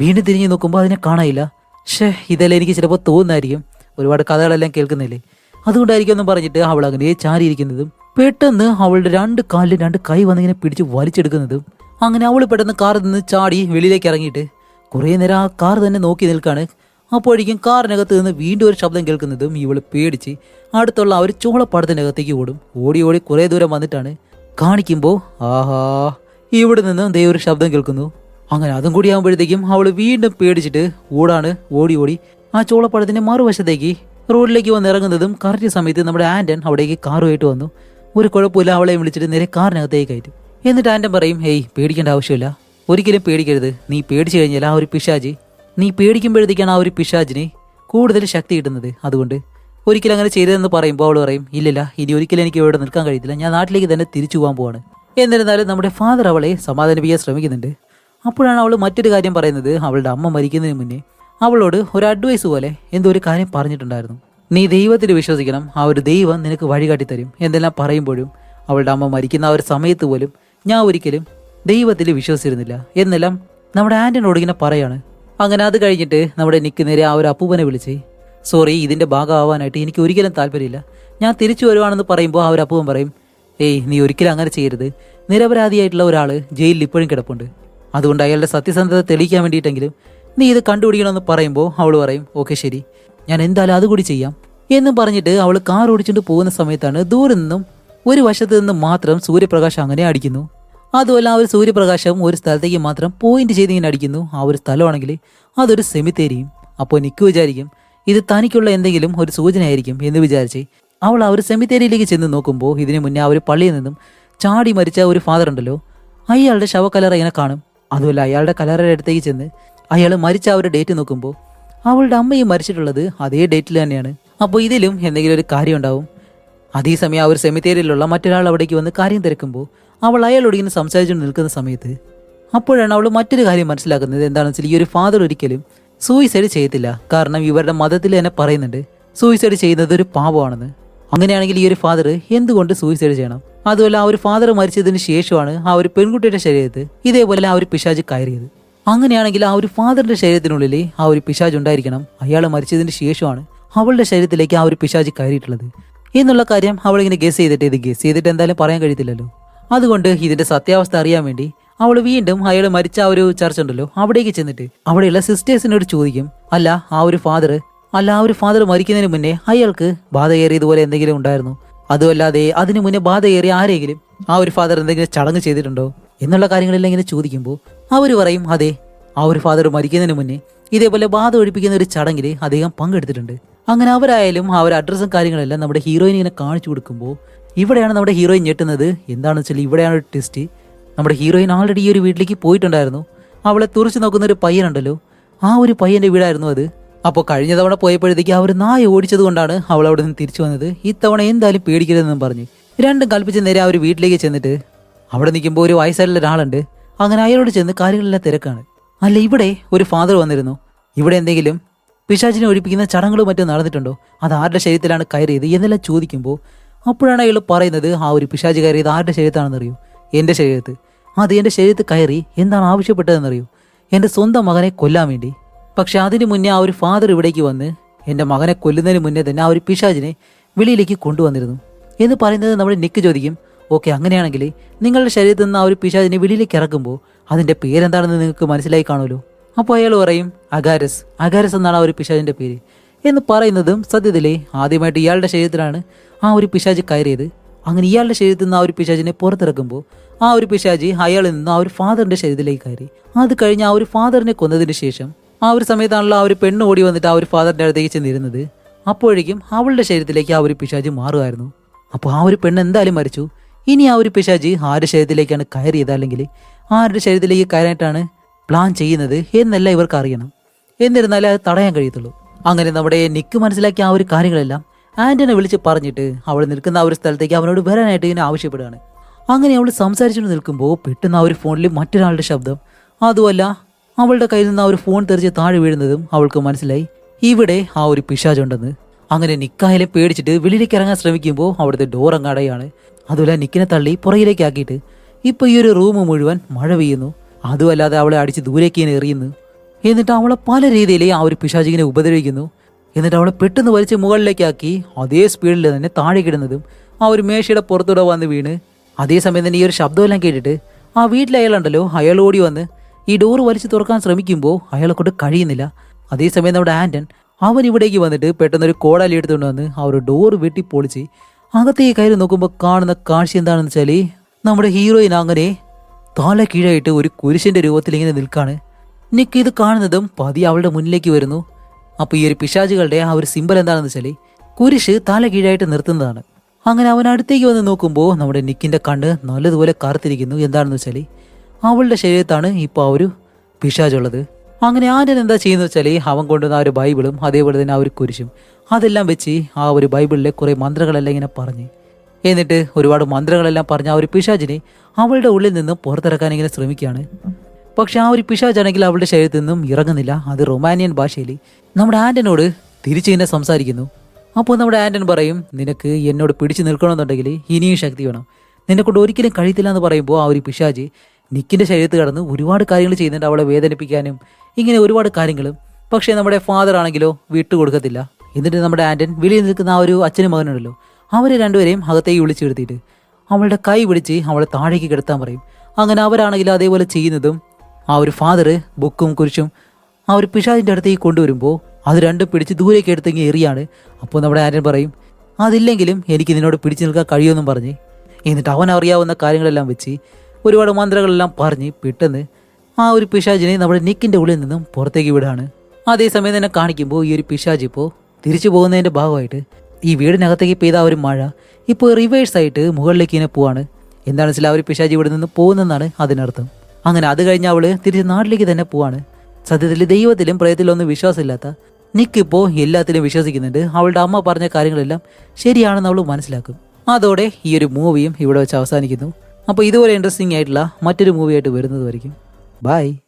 വീണ്ടും തിരിഞ്ഞു നോക്കുമ്പോൾ അതിനെ കാണാനില്ല. ഷേ ഇതെല്ലാം എനിക്ക് ചിലപ്പോൾ തോന്നുന്നതായിരിക്കും. ഒരുപാട് കഥകളെല്ലാം കേൾക്കുന്നില്ലേ? അതുകൊണ്ടായിരിക്കും എന്നും പറഞ്ഞിട്ട് അവൾ അങ്ങനെ ചാരിയിരിക്കുന്നതും പെട്ടെന്ന് അവളുടെ രണ്ട് കാലിൽ രണ്ട് കൈ വന്നിങ്ങനെ പിടിച്ച് വലിച്ചെടുക്കുന്നതും അങ്ങനെ അവൾ പെട്ടെന്ന് കാറിൽ നിന്ന് ചാടി വെളിയിലേക്ക് ഇറങ്ങിയിട്ട് കുറേ നേരം ആ കാർ തന്നെ നോക്കി നിൽക്കാണ് അപ്പോഴേക്കും കാറിനകത്ത് നിന്ന് വീണ്ടും ഒരു ശബ്ദം കേൾക്കുന്നതും ഇവൾ പേടിച്ച് അടുത്തുള്ള ആ ഒരു ചോളപ്പാടത്തിനകത്തേക്ക് ഓടും. ഓടി ഓടി കുറേ ദൂരം വന്നിട്ടാണ് കാണിക്കുമ്പോൾ ആഹാ ഇവിടെ നിന്ന് ദേ ഒരു ശബ്ദം കേൾക്കുന്നു. അങ്ങനെ അതും കൂടി ആകുമ്പോഴത്തേക്കും അവൾ വീണ്ടും പേടിച്ചിട്ട് ഓടാണ്. ഓടി ഓടി ആ ചോളപ്പാടത്തിന്റെ മറുവശത്തേക്ക് റോഡിലേക്ക് വന്ന് ഇറങ്ങുന്നതും കറക്റ്റ് സമയത്ത് നമ്മുടെ ആന്റൻ അവിടേക്ക് കാറുമായിട്ട് വന്നു. ഒരു കുഴപ്പമില്ല അവളെ വിളിച്ചിട്ട് നേരെ കാറിനകത്തേക്ക് കയറ്റും. എന്നിട്ട് ആന്റൻ പറയും ഹേയ് പേടിക്കേണ്ട ആവശ്യമില്ല. ഒരിക്കലും പേടിക്കരുത്. നീ പേടിച്ചു കഴിഞ്ഞാൽ ആ ഒരു പിശാജ് നീ പേടിക്കുമ്പോഴത്തേക്കാണ് ആ ഒരു പിശാജിനെ കൂടുതൽ ശക്തി കിട്ടുന്നത്. അതുകൊണ്ട് ഒരിക്കലും അങ്ങനെ ചെയ്തതെന്ന് പറയുമ്പോൾ അവൾ പറയും ഇല്ലില്ല ഇനി ഒരിക്കലും എനിക്ക് ഇവിടെ നിൽക്കാൻ കഴിയത്തില്ല. ഞാൻ നാട്ടിലേക്ക് തന്നെ തിരിച്ചു പോകാൻ പോവാണ്. എന്നിരുന്നാലും നമ്മുടെ ഫാദർ അവളെ സമാധാനിപ്പിക്കാൻ ശ്രമിക്കുന്നുണ്ട്. അപ്പോഴാണ് അവൾ മറ്റൊരു കാര്യം പറയുന്നത്. അവളുടെ അമ്മ മരിക്കുന്നതിന് മുന്നേ അവളോട് ഒരു അഡ്വൈസ് പോലെ എന്തോ ഒരു കാര്യം പറഞ്ഞിട്ടുണ്ടായിരുന്നു. നീ ദൈവത്തിൽ വിശ്വസിക്കണം. ആ ഒരു ദൈവം നിനക്ക് വഴികാട്ടി തരും എന്തെല്ലാം പറയുമ്പോഴും അവളുടെ അമ്മ മരിക്കുന്ന ആ ഒരു സമയത്ത് പോലും ഞാൻ ഒരിക്കലും ദൈവത്തിൽ വിശ്വസിച്ചിരുന്നില്ല. എന്നെല്ലാം നമ്മുടെ ആന്റനോട് ഇങ്ങനെ പറയാണ്. അങ്ങനെ അത് കഴിഞ്ഞിട്ട് നമ്മുടെ നിക്ക് നേരെ ആ ഒരു അപ്പൂപ്പനെ വിളിച്ച് സോറി ഇതിന്റെ ഭാഗമാവാനായിട്ട് എനിക്ക് ഒരിക്കലും താല്പര്യമില്ല. ഞാൻ തിരിച്ചു വരുവാണെന്ന് പറയുമ്പോൾ ആ ഒരു അപ്പൂപ്പൻ പറയും ഏയ് നീ ഒരിക്കലും അങ്ങനെ ചെയ്യരുത്. നിരപരാധിയായിട്ടുള്ള ഒരാൾ ജയിലിൽ ഇപ്പോഴും കിടപ്പുണ്ട്. അതുകൊണ്ട് അയാളുടെ സത്യസന്ധത തെളിയിക്കാൻ വേണ്ടിയിട്ടെങ്കിലും നീ ഇത് കണ്ടുപിടിക്കണമെന്ന് പറയുമ്പോൾ അവൾ പറയും ഓക്കെ ശരി. ഞാൻ എന്തായാലും അതുകൂടി ചെയ്യാം. എന്നും പറഞ്ഞിട്ട് അവൾ കാർ ഓടിച്ചുകൊണ്ട് പോകുന്ന സമയത്താണ് ദൂരെ നിന്നും ഒരു വശത്ത് നിന്ന് മാത്രം സൂര്യപ്രകാശം അങ്ങനെ അടിക്കുന്നു. അതുമല്ല ആ ഒരു സൂര്യപ്രകാശം ഒരു സ്ഥലത്തേക്ക് മാത്രം പോയിന്റ് ചെയ്ത് ഇങ്ങനെ അടിക്കുന്നു. ആ ഒരു സ്ഥലമാണെങ്കിൽ അതൊരു സെമിത്തേരിയും അപ്പോൾ നിക്ക് വിചാരിക്കും ഇത് തനിക്കുള്ള എന്തെങ്കിലും ഒരു സൂചനയായിരിക്കും എന്ന് വിചാരിച്ച് അവൾ ആ ഒരു സെമിത്തേരിയിലേക്ക് ചെന്ന് നോക്കുമ്പോൾ ഇതിനു മുന്നേ ആ ഒരു പള്ളിയിൽ നിന്നും ചാടി മരിച്ച ഒരു ഫാദർ ഉണ്ടല്ലോ. അയാളുടെ ശവക്കലറ ഇങ്ങനെ കാണും. അതുമല്ല അയാളുടെ കലറയുടെ അടുത്തേക്ക് ചെന്ന് അയാൾ മരിച്ച ആ ഒരു ഡേറ്റ് നോക്കുമ്പോൾ അവളുടെ അമ്മയും മരിച്ചിട്ടുള്ളത് അതേ ഡേറ്റിൽ തന്നെയാണ്. അപ്പോൾ ഇതിലും എന്തെങ്കിലും ഒരു കാര്യം ഉണ്ടാവും. അതേസമയം ആ ഒരു സെമിത്തേരിയിലുള്ള മറ്റൊരാൾ അവിടേക്ക് വന്ന് കാര്യം തിരക്കുമ്പോൾ അവൾ അയാളോട് ഇങ്ങനെ സംസാരിച്ചുകൊണ്ട് നിൽക്കുന്ന സമയത്ത് അപ്പോഴാണ് അവൾ മറ്റൊരു കാര്യം മനസ്സിലാക്കുന്നത് എന്താണെന്ന് വെച്ചാൽ ഈ ഒരു ഫാദർ ഒരിക്കലും സൂയിസൈഡ് ചെയ്യത്തില്ല. കാരണം ഇവരുടെ മതത്തിൽ തന്നെ പറയുന്നുണ്ട് സൂയിസൈഡ് ചെയ്യുന്നത് ഒരു പാപമാണെന്ന്. അങ്ങനെയാണെങ്കിൽ ഈ ഒരു ഫാദർ എന്തുകൊണ്ട് സൂയിസൈഡ് ചെയ്യണം? അതുപോലെ ആ ഒരു ഫാദർ മരിച്ചതിന് ശേഷമാണ് ആ ഒരു പെൺകുട്ടിയുടെ ശരീരത്ത് ഇതേപോലെ ആ ഒരു പിശാജ് കയറിയത്. അങ്ങനെയാണെങ്കിൽ ആ ഒരു ഫാദറിന്റെ ശരീരത്തിനുള്ളിൽ ആ ഒരു പിശാജ് ഉണ്ടായിരിക്കണം. അയാൾ മരിച്ചതിന് ശേഷമാണ് അവളുടെ ശരീരത്തിലേക്ക് ആ ഒരു പിശാജ് കയറിയിട്ടുള്ളത്. എന്നുള്ള കാര്യം അവളിങ്ങനെ ഗസ് ചെയ്തിട്ട് ഇത് ഗസ് ചെയ്തിട്ട് എന്തായാലും പറയാൻ കഴിയത്തില്ലല്ലോ. അതുകൊണ്ട് ഇതിന്റെ സത്യാവസ്ഥ അറിയാൻ വേണ്ടി അവൾ വീണ്ടും അയാൾ മരിച്ച ആ ഒരു ചർച്ച ഉണ്ടല്ലോ അവിടേക്ക് ചെന്നിട്ട് അവിടെയുള്ള സിസ്റ്റേഴ്സിനോട് ചോദിക്കും അല്ല ആ ഒരു ഫാദർ അല്ല ആ ഒരു ഫാദർ മരിക്കുന്നതിന് മുന്നേ അയാൾക്ക് ബാധയേറിയതുപോലെ എന്തെങ്കിലും ഉണ്ടായിരുന്നു? അതുമല്ലാതെ അതിനു മുന്നേ ബാധയേറിയ ആരെങ്കിലും ആ ഒരു ഫാദർ എന്തെങ്കിലും ചടങ്ങ് ചെയ്തിട്ടുണ്ടോ? എന്നുള്ള കാര്യങ്ങളെല്ലാം ഇങ്ങനെ ചോദിക്കുമ്പോൾ അവർ പറയും അതെ ആ ഒരു ഫാദർ മരിക്കുന്നതിന് മുന്നേ ഇതേപോലെ ബാധ ഒഴിപ്പിക്കുന്ന ഒരു ചടങ്ങിൽ അദ്ദേഹം പങ്കെടുത്തിട്ടുണ്ട്. അങ്ങനെ അവരായാലും ആ ഒരു അഡ്രസ്സും കാര്യങ്ങളെല്ലാം നമ്മുടെ ഹീറോയിൻ ഇങ്ങനെ കാണിച്ചു കൊടുക്കുമ്പോൾ ഇവിടെയാണ് നമ്മുടെ ഹീറോയിൻ ഞെട്ടുന്നത്. എന്താണെന്ന് വെച്ചാൽ ഇവിടെയാണ് ഒരു ട്വിസ്റ്റ് നമ്മുടെ ഹീറോയിൻ ആൾറെഡി ഈ ഒരു വീട്ടിലേക്ക് പോയിട്ടുണ്ടായിരുന്നു. അവളെ തുറച്ചു നോക്കുന്ന ഒരു പയ്യനുണ്ടല്ലോ. ആ ഒരു പയ്യന്റെ വീടായിരുന്നു അത്. അപ്പോൾ കഴിഞ്ഞ തവണ പോയപ്പോഴത്തേക്ക് ഒരു നായ ഓടിച്ചത് കൊണ്ടാണ് അവൾ അവിടെ നിന്ന് തിരിച്ചു വന്നത്. ഇത്തവണ എന്തായാലും പേടിക്കരുതെന്നും പറഞ്ഞ്. രണ്ടും കൽപ്പിച്ച നേരെ ആ ഒരു വീട്ടിലേക്ക് ചെന്നിട്ട് അവിടെ നിൽക്കുമ്പോൾ ഒരു വയസ്സായിട്ടുള്ള ഒരാളുണ്ട്. അങ്ങനെ അയാളോട് ചെന്ന് കാര്യങ്ങളെല്ലാം തിരക്കാണ്. അല്ല ഇവിടെ ഒരു ഫാദർ വന്നിരുന്നു. ഇവിടെ എന്തെങ്കിലും പിശാചിനെ ഒഴിപ്പിക്കുന്ന ചടങ്ങുകൾ മറ്റും നടന്നിട്ടുണ്ടോ? അത് ആരുടെ ശരീരത്തിലാണ് കയറിയത്? എന്നെല്ലാം ചോദിക്കുമ്പോൾ അപ്പോഴാണ് അയാൾ പറയുന്നത് ആ ഒരു പിശാചി കയറിയത് ആരുടെ ശരീരത്താണെന്നറിയോ? എന്റെ ശരീരത്ത്. അത് എന്റെ ശരീരത്ത് കയറി എന്താണ് ആവശ്യപ്പെട്ടതെന്നറിയോ? എന്റെ സ്വന്തം മകനെ കൊല്ലാൻ വേണ്ടി. പക്ഷെ അതിന് മുന്നേ ആ ഒരു ഫാദർ ഇവിടേക്ക് വന്ന് എന്റെ മകനെ കൊല്ലുന്നതിന് മുന്നേ തന്നെ ആ ഒരു പിശാചിനെ വെളിയിലേക്ക് കൊണ്ടുവന്നിരുന്നു. എന്ന് പറയുന്നത് നമ്മുടെ നിക്ക് ചോദിക്കും ഓക്കെ അങ്ങനെയാണെങ്കിൽ നിങ്ങളുടെ ശരീരത്തിൽ നിന്ന് ആ ഒരു പിശാചിനെ വെളിയിലേക്ക് ഇറക്കുമ്പോൾ അതിന്റെ പേരെന്താണെന്ന് നിങ്ങൾക്ക് മനസ്സിലായി കാണുമല്ലോ? അപ്പോൾ അയാൾ പറയും അഗാരസ്. അഗാരസ് എന്നാണ് ആ ഒരു പിശാചിന്റെ പേര്. എന്ന് പറയുന്നതും സത്യത്തിലെ ആദ്യമായിട്ട് ഇയാളുടെ ശരീരത്തിലാണ് ആ ഒരു പിശാജ് കയറിയത് അങ്ങനെ ഇയാളുടെ ശരീരത്തിൽ നിന്ന് ആ ഒരു പിശാജിനെ പുറത്തിറക്കുമ്പോൾ ആ ഒരു പിശാജി അയാളിൽ നിന്ന് ആ ഒരു ഫാദറിന്റെ ശരീരത്തിലേക്ക് കയറി അത് കഴിഞ്ഞ് ആ ഒരു ഫാദറിനെ കൊന്നതിന് ശേഷം ആ ഒരു സമയത്താണല്ലോ ആ ഒരു പെണ്ണ് ഓടി വന്നിട്ട് ആ ഒരു ഫാദറിന്റെ അടുത്തേക്ക് ചെന്നിരുന്നത് അപ്പോഴേക്കും അവളുടെ ശരീരത്തിലേക്ക് ആ ഒരു പിശാജ് മാറുമായിരുന്നു അപ്പോൾ ആ ഒരു പെണ്ണ് എന്തായാലും മരിച്ചു ഇനി ആ ഒരു പിശാജ് ആരുടെ ശരീരത്തിലേക്കാണ് കയറിയത് അല്ലെങ്കിൽ ആരുടെ ശരീരത്തിലേക്ക് കയറാനായിട്ടാണ് പ്ലാൻ ചെയ്യുന്നത് എന്നല്ല ഇവർക്ക് അറിയണം എന്നിരുന്നാലേ അത് തടയാൻ കഴിയത്തുള്ളൂ അങ്ങനെ നമ്മുടെ നിക്ക് മനസ്സിലാക്കിയ ആ ഒരു കാര്യങ്ങളെല്ലാം ആന്റനെ വിളിച്ച് പറഞ്ഞിട്ട് അവൾ നിൽക്കുന്ന ആ ഒരു സ്ഥലത്തേക്ക് അവനോട് വരാനായിട്ട് ഇങ്ങനെ ആവശ്യപ്പെടുകയാണ്. അങ്ങനെ അവൾ സംസാരിച്ചുകൊണ്ട് നിൽക്കുമ്പോൾ പെട്ടെന്ന് ആ ഒരു ഫോണിൽ മറ്റൊരാളുടെ ശബ്ദം അതുമല്ല അവളുടെ കയ്യിൽ നിന്ന് ആ ഒരു ഫോൺ തെറിച്ച് താഴെ വീഴുന്നതും അവൾക്ക് മനസ്സിലായി. ഇവിടെ ആ ഒരു പിശാചുണ്ടെന്ന്. അങ്ങനെ നിക്കായാലെ പേടിച്ചിട്ട് വെളിയിലേക്ക് ഇറങ്ങാൻ ശ്രമിക്കുമ്പോൾ അവിടുത്തെ ഡോർ അങ്ങടയാണ് അതുപോലെ നിക്കിനെ തള്ളി പുറകിലേക്ക് ആക്കിയിട്ട് ഇപ്പൊ ഈ ഒരു റൂം മുഴുവൻ മഴ പെയ്യുന്നു. അതുമല്ലാതെ അവളെ അടിച്ച് ദൂരേക്ക് എറിയുന്നു. എന്നിട്ട് അവളെ പല രീതിയിൽ ആ ഒരു പിശാചിനെ ഉപദ്രവിക്കുന്നു. എന്നിട്ട് അവളെ പെട്ടെന്ന് വലിച്ച് മുകളിലേക്കാക്കി അതേ സ്പീഡിൽ തന്നെ താഴെ കിടുന്നതും ആ ഒരു മേശയുടെ പുറത്തൂടെ വന്ന് വീണ്. അതേസമയം തന്നെ ഈ ഒരു ശബ്ദമെല്ലാം കേട്ടിട്ട് ആ വീട്ടിലെ അയാളുണ്ടല്ലോ അയാൾ ഓടി വന്ന് ഈ ഡോർ വലിച്ചു തുറക്കാൻ ശ്രമിക്കുമ്പോൾ അയാളെ കൊണ്ട് കഴിയുന്നില്ല. അതേസമയം നമ്മുടെ ആന്റൺ അവൻ ഇവിടേക്ക് വന്നിട്ട് പെട്ടെന്നൊരു കോടാലി എടുത്തുകൊണ്ട് വന്ന് ആ ഒരു ഡോർ വെട്ടി പൊളിച്ച് അകത്തേക്ക് കയറി നോക്കുമ്പോൾ കാണുന്ന കാഴ്ച എന്താണെന്ന് വെച്ചാൽ നമ്മുടെ ഹീറോയിൻ അങ്ങനെ തല കീഴായിട്ട് ഒരു കുരിശിന്റെ രൂപത്തിൽ ഇങ്ങനെ നിൽക്കാണ്. നിക്ക് ഇത് കാണുന്നതും പതി അവളുടെ മുന്നിലേക്ക് വരുന്നു. അപ്പോൾ ഈ ഒരു പിശാചുകളുടെ ആ ഒരു സിമ്പൽ എന്താണെന്ന് വെച്ചാൽ കുരിശ് തല കീഴായിട്ട് നിർത്തുന്നതാണ്. അങ്ങനെ അവൻ അടുത്തേക്ക് വന്ന് നോക്കുമ്പോൾ നമ്മുടെ നിക്കിന്റെ കണ്ണ് നല്ലതുപോലെ കറുത്തിരിക്കുന്നു. എന്താണെന്ന് വെച്ചാൽ അവളുടെ ശരീരത്താണ് ഇപ്പോൾ ആ ഒരു പിശാചുള്ളത്. അങ്ങനെ ആര്യൻ എന്താ ചെയ്യുന്നത് വെച്ചാൽ അവൻ കൊണ്ടുവന്ന ആ ഒരു ബൈബിളും അതേപോലെ തന്നെ ആ ഒരു കുരിശും അതെല്ലാം വെച്ച് ആ ഒരു ബൈബിളിലെ കുറേ മന്ത്രങ്ങളെല്ലാം ഇങ്ങനെ പറഞ്ഞ്. എന്നിട്ട് ഒരുപാട് മന്ത്രങ്ങളെല്ലാം പറഞ്ഞ ആ ഒരു പിശാചിനെ അവളുടെ ഉള്ളിൽ നിന്ന് പുറത്തിറക്കാൻ ഇങ്ങനെ ശ്രമിക്കുകയാണ്. പക്ഷെ ആ ഒരു പിശാചാണെങ്കിൽ അവളുടെ ശരീരത്തിൽ നിന്നും ഇറങ്ങുന്നില്ല. അത് റൊമാനിയൻ ഭാഷയിൽ. നമ്മുടെ ആന്റനോട് തിരിച്ചിങ്ങനെ സംസാരിക്കുന്നു. അപ്പോൾ നമ്മുടെ ആന്റൻ പറയും നിനക്ക് എന്നോട് പിടിച്ചു നിൽക്കണമെന്നുണ്ടെങ്കിൽ ഇനിയും ശക്തി വേണം. നിന്നെ കൊണ്ട് ഒരിക്കലും കഴിയത്തില്ല എന്ന് പറയുമ്പോൾ ആ ഒരു പിശാജ് നിക്കിന്റെ ശരീരത്ത് കടന്ന് ഒരുപാട് കാര്യങ്ങൾ ചെയ്യുന്നുണ്ട് അവളെ വേദനിപ്പിക്കാനും. ഇങ്ങനെ ഒരുപാട് കാര്യങ്ങളും. പക്ഷേ നമ്മുടെ ഫാദർ ആണെങ്കിലോ വിട്ടുകൊടുക്കത്തില്ല. എന്നിട്ട് നമ്മുടെ ആന്റൻ വെളിയിൽ നിൽക്കുന്ന ആ ഒരു അച്ഛനും മകനുണ്ടല്ലോ. അവരെ രണ്ടുപേരെയും അകത്തേക്ക് വിളിച്ചു കിടത്തിയിട്ട് അവളുടെ കൈ പിടിച്ച് അവളെ താഴേക്ക് കിടത്താൻ പറയും. അങ്ങനെ അവരാണെങ്കിൽ അതേപോലെ ചെയ്യുന്നതും ആ ഒരു ഫാദർ ബുക്കും കുരിശും ആ ഒരു പിശാചിന്റെ അടുത്തേക്ക് കൊണ്ടുവരുമ്പോൾ അത് രണ്ടും പിടിച്ച് ദൂരേക്ക് എടുത്തെങ്കിൽ എറിയാണ്. അപ്പോൾ നമ്മുടെ ആര്യൻ പറയും അതില്ലെങ്കിലും എനിക്ക് നിന്നോട് പിടിച്ചു നിൽക്കാൻ കഴിയുമെന്നും പറഞ്ഞ്. എന്നിട്ട് അവൻ അറിയാവുന്ന കാര്യങ്ങളെല്ലാം വെച്ച് ഒരുപാട് മന്ത്രങ്ങളെല്ലാം പറഞ്ഞ് പെട്ടെന്ന് ആ ഒരു പിശാചിനെ നമ്മുടെ നിക്കിന്റെ ഉള്ളിൽ നിന്നും പുറത്തേക്ക് വിടാണ്. അതേസമയം തന്നെ കാണിക്കുമ്പോൾ ഈ ഒരു പിശാജ് ഇപ്പോൾ തിരിച്ചു പോകുന്നതിന്റെ ഭാഗമായിട്ട് ഈ വീടിനകത്തേക്ക് പെയ്ത ഒരു മഴ ഇപ്പോൾ റിവേഴ്സ് ആയിട്ട് മുകളിലേക്ക് ഇങ്ങനെ പോവാണ്. എന്താണെന്ന് വെച്ചാൽ ആ ഒരു പിശാജ് ഇവിടെ നിന്ന് പോകുന്നതെന്നാണ് അതിനർത്ഥം. അങ്ങനെ അത് കഴിഞ്ഞ് അവൾ തിരിച്ച് നാട്ടിലേക്ക് തന്നെ പോവാണ്. സത്യത്തിൽ ദൈവത്തിലും പ്രയത്തിലും ഒന്നും വിശ്വാസമില്ലാത്ത നിക്കിപ്പോൾ എല്ലാത്തിലും വിശ്വസിക്കുന്നുണ്ട്. അവളുടെ അമ്മ പറഞ്ഞ കാര്യങ്ങളെല്ലാം ശരിയാണെന്ന് അവൾ മനസ്സിലാക്കും. അതോടെ ഈ ഒരു മൂവിയും ഇവിടെ വെച്ച് അവസാനിക്കുന്നു. അപ്പോൾ ഇതുപോലെ ഇൻട്രസ്റ്റിംഗ് ആയിട്ടുള്ള മറ്റൊരു മൂവിയായിട്ട് വരുന്നതുമായിരിക്കും ബൈ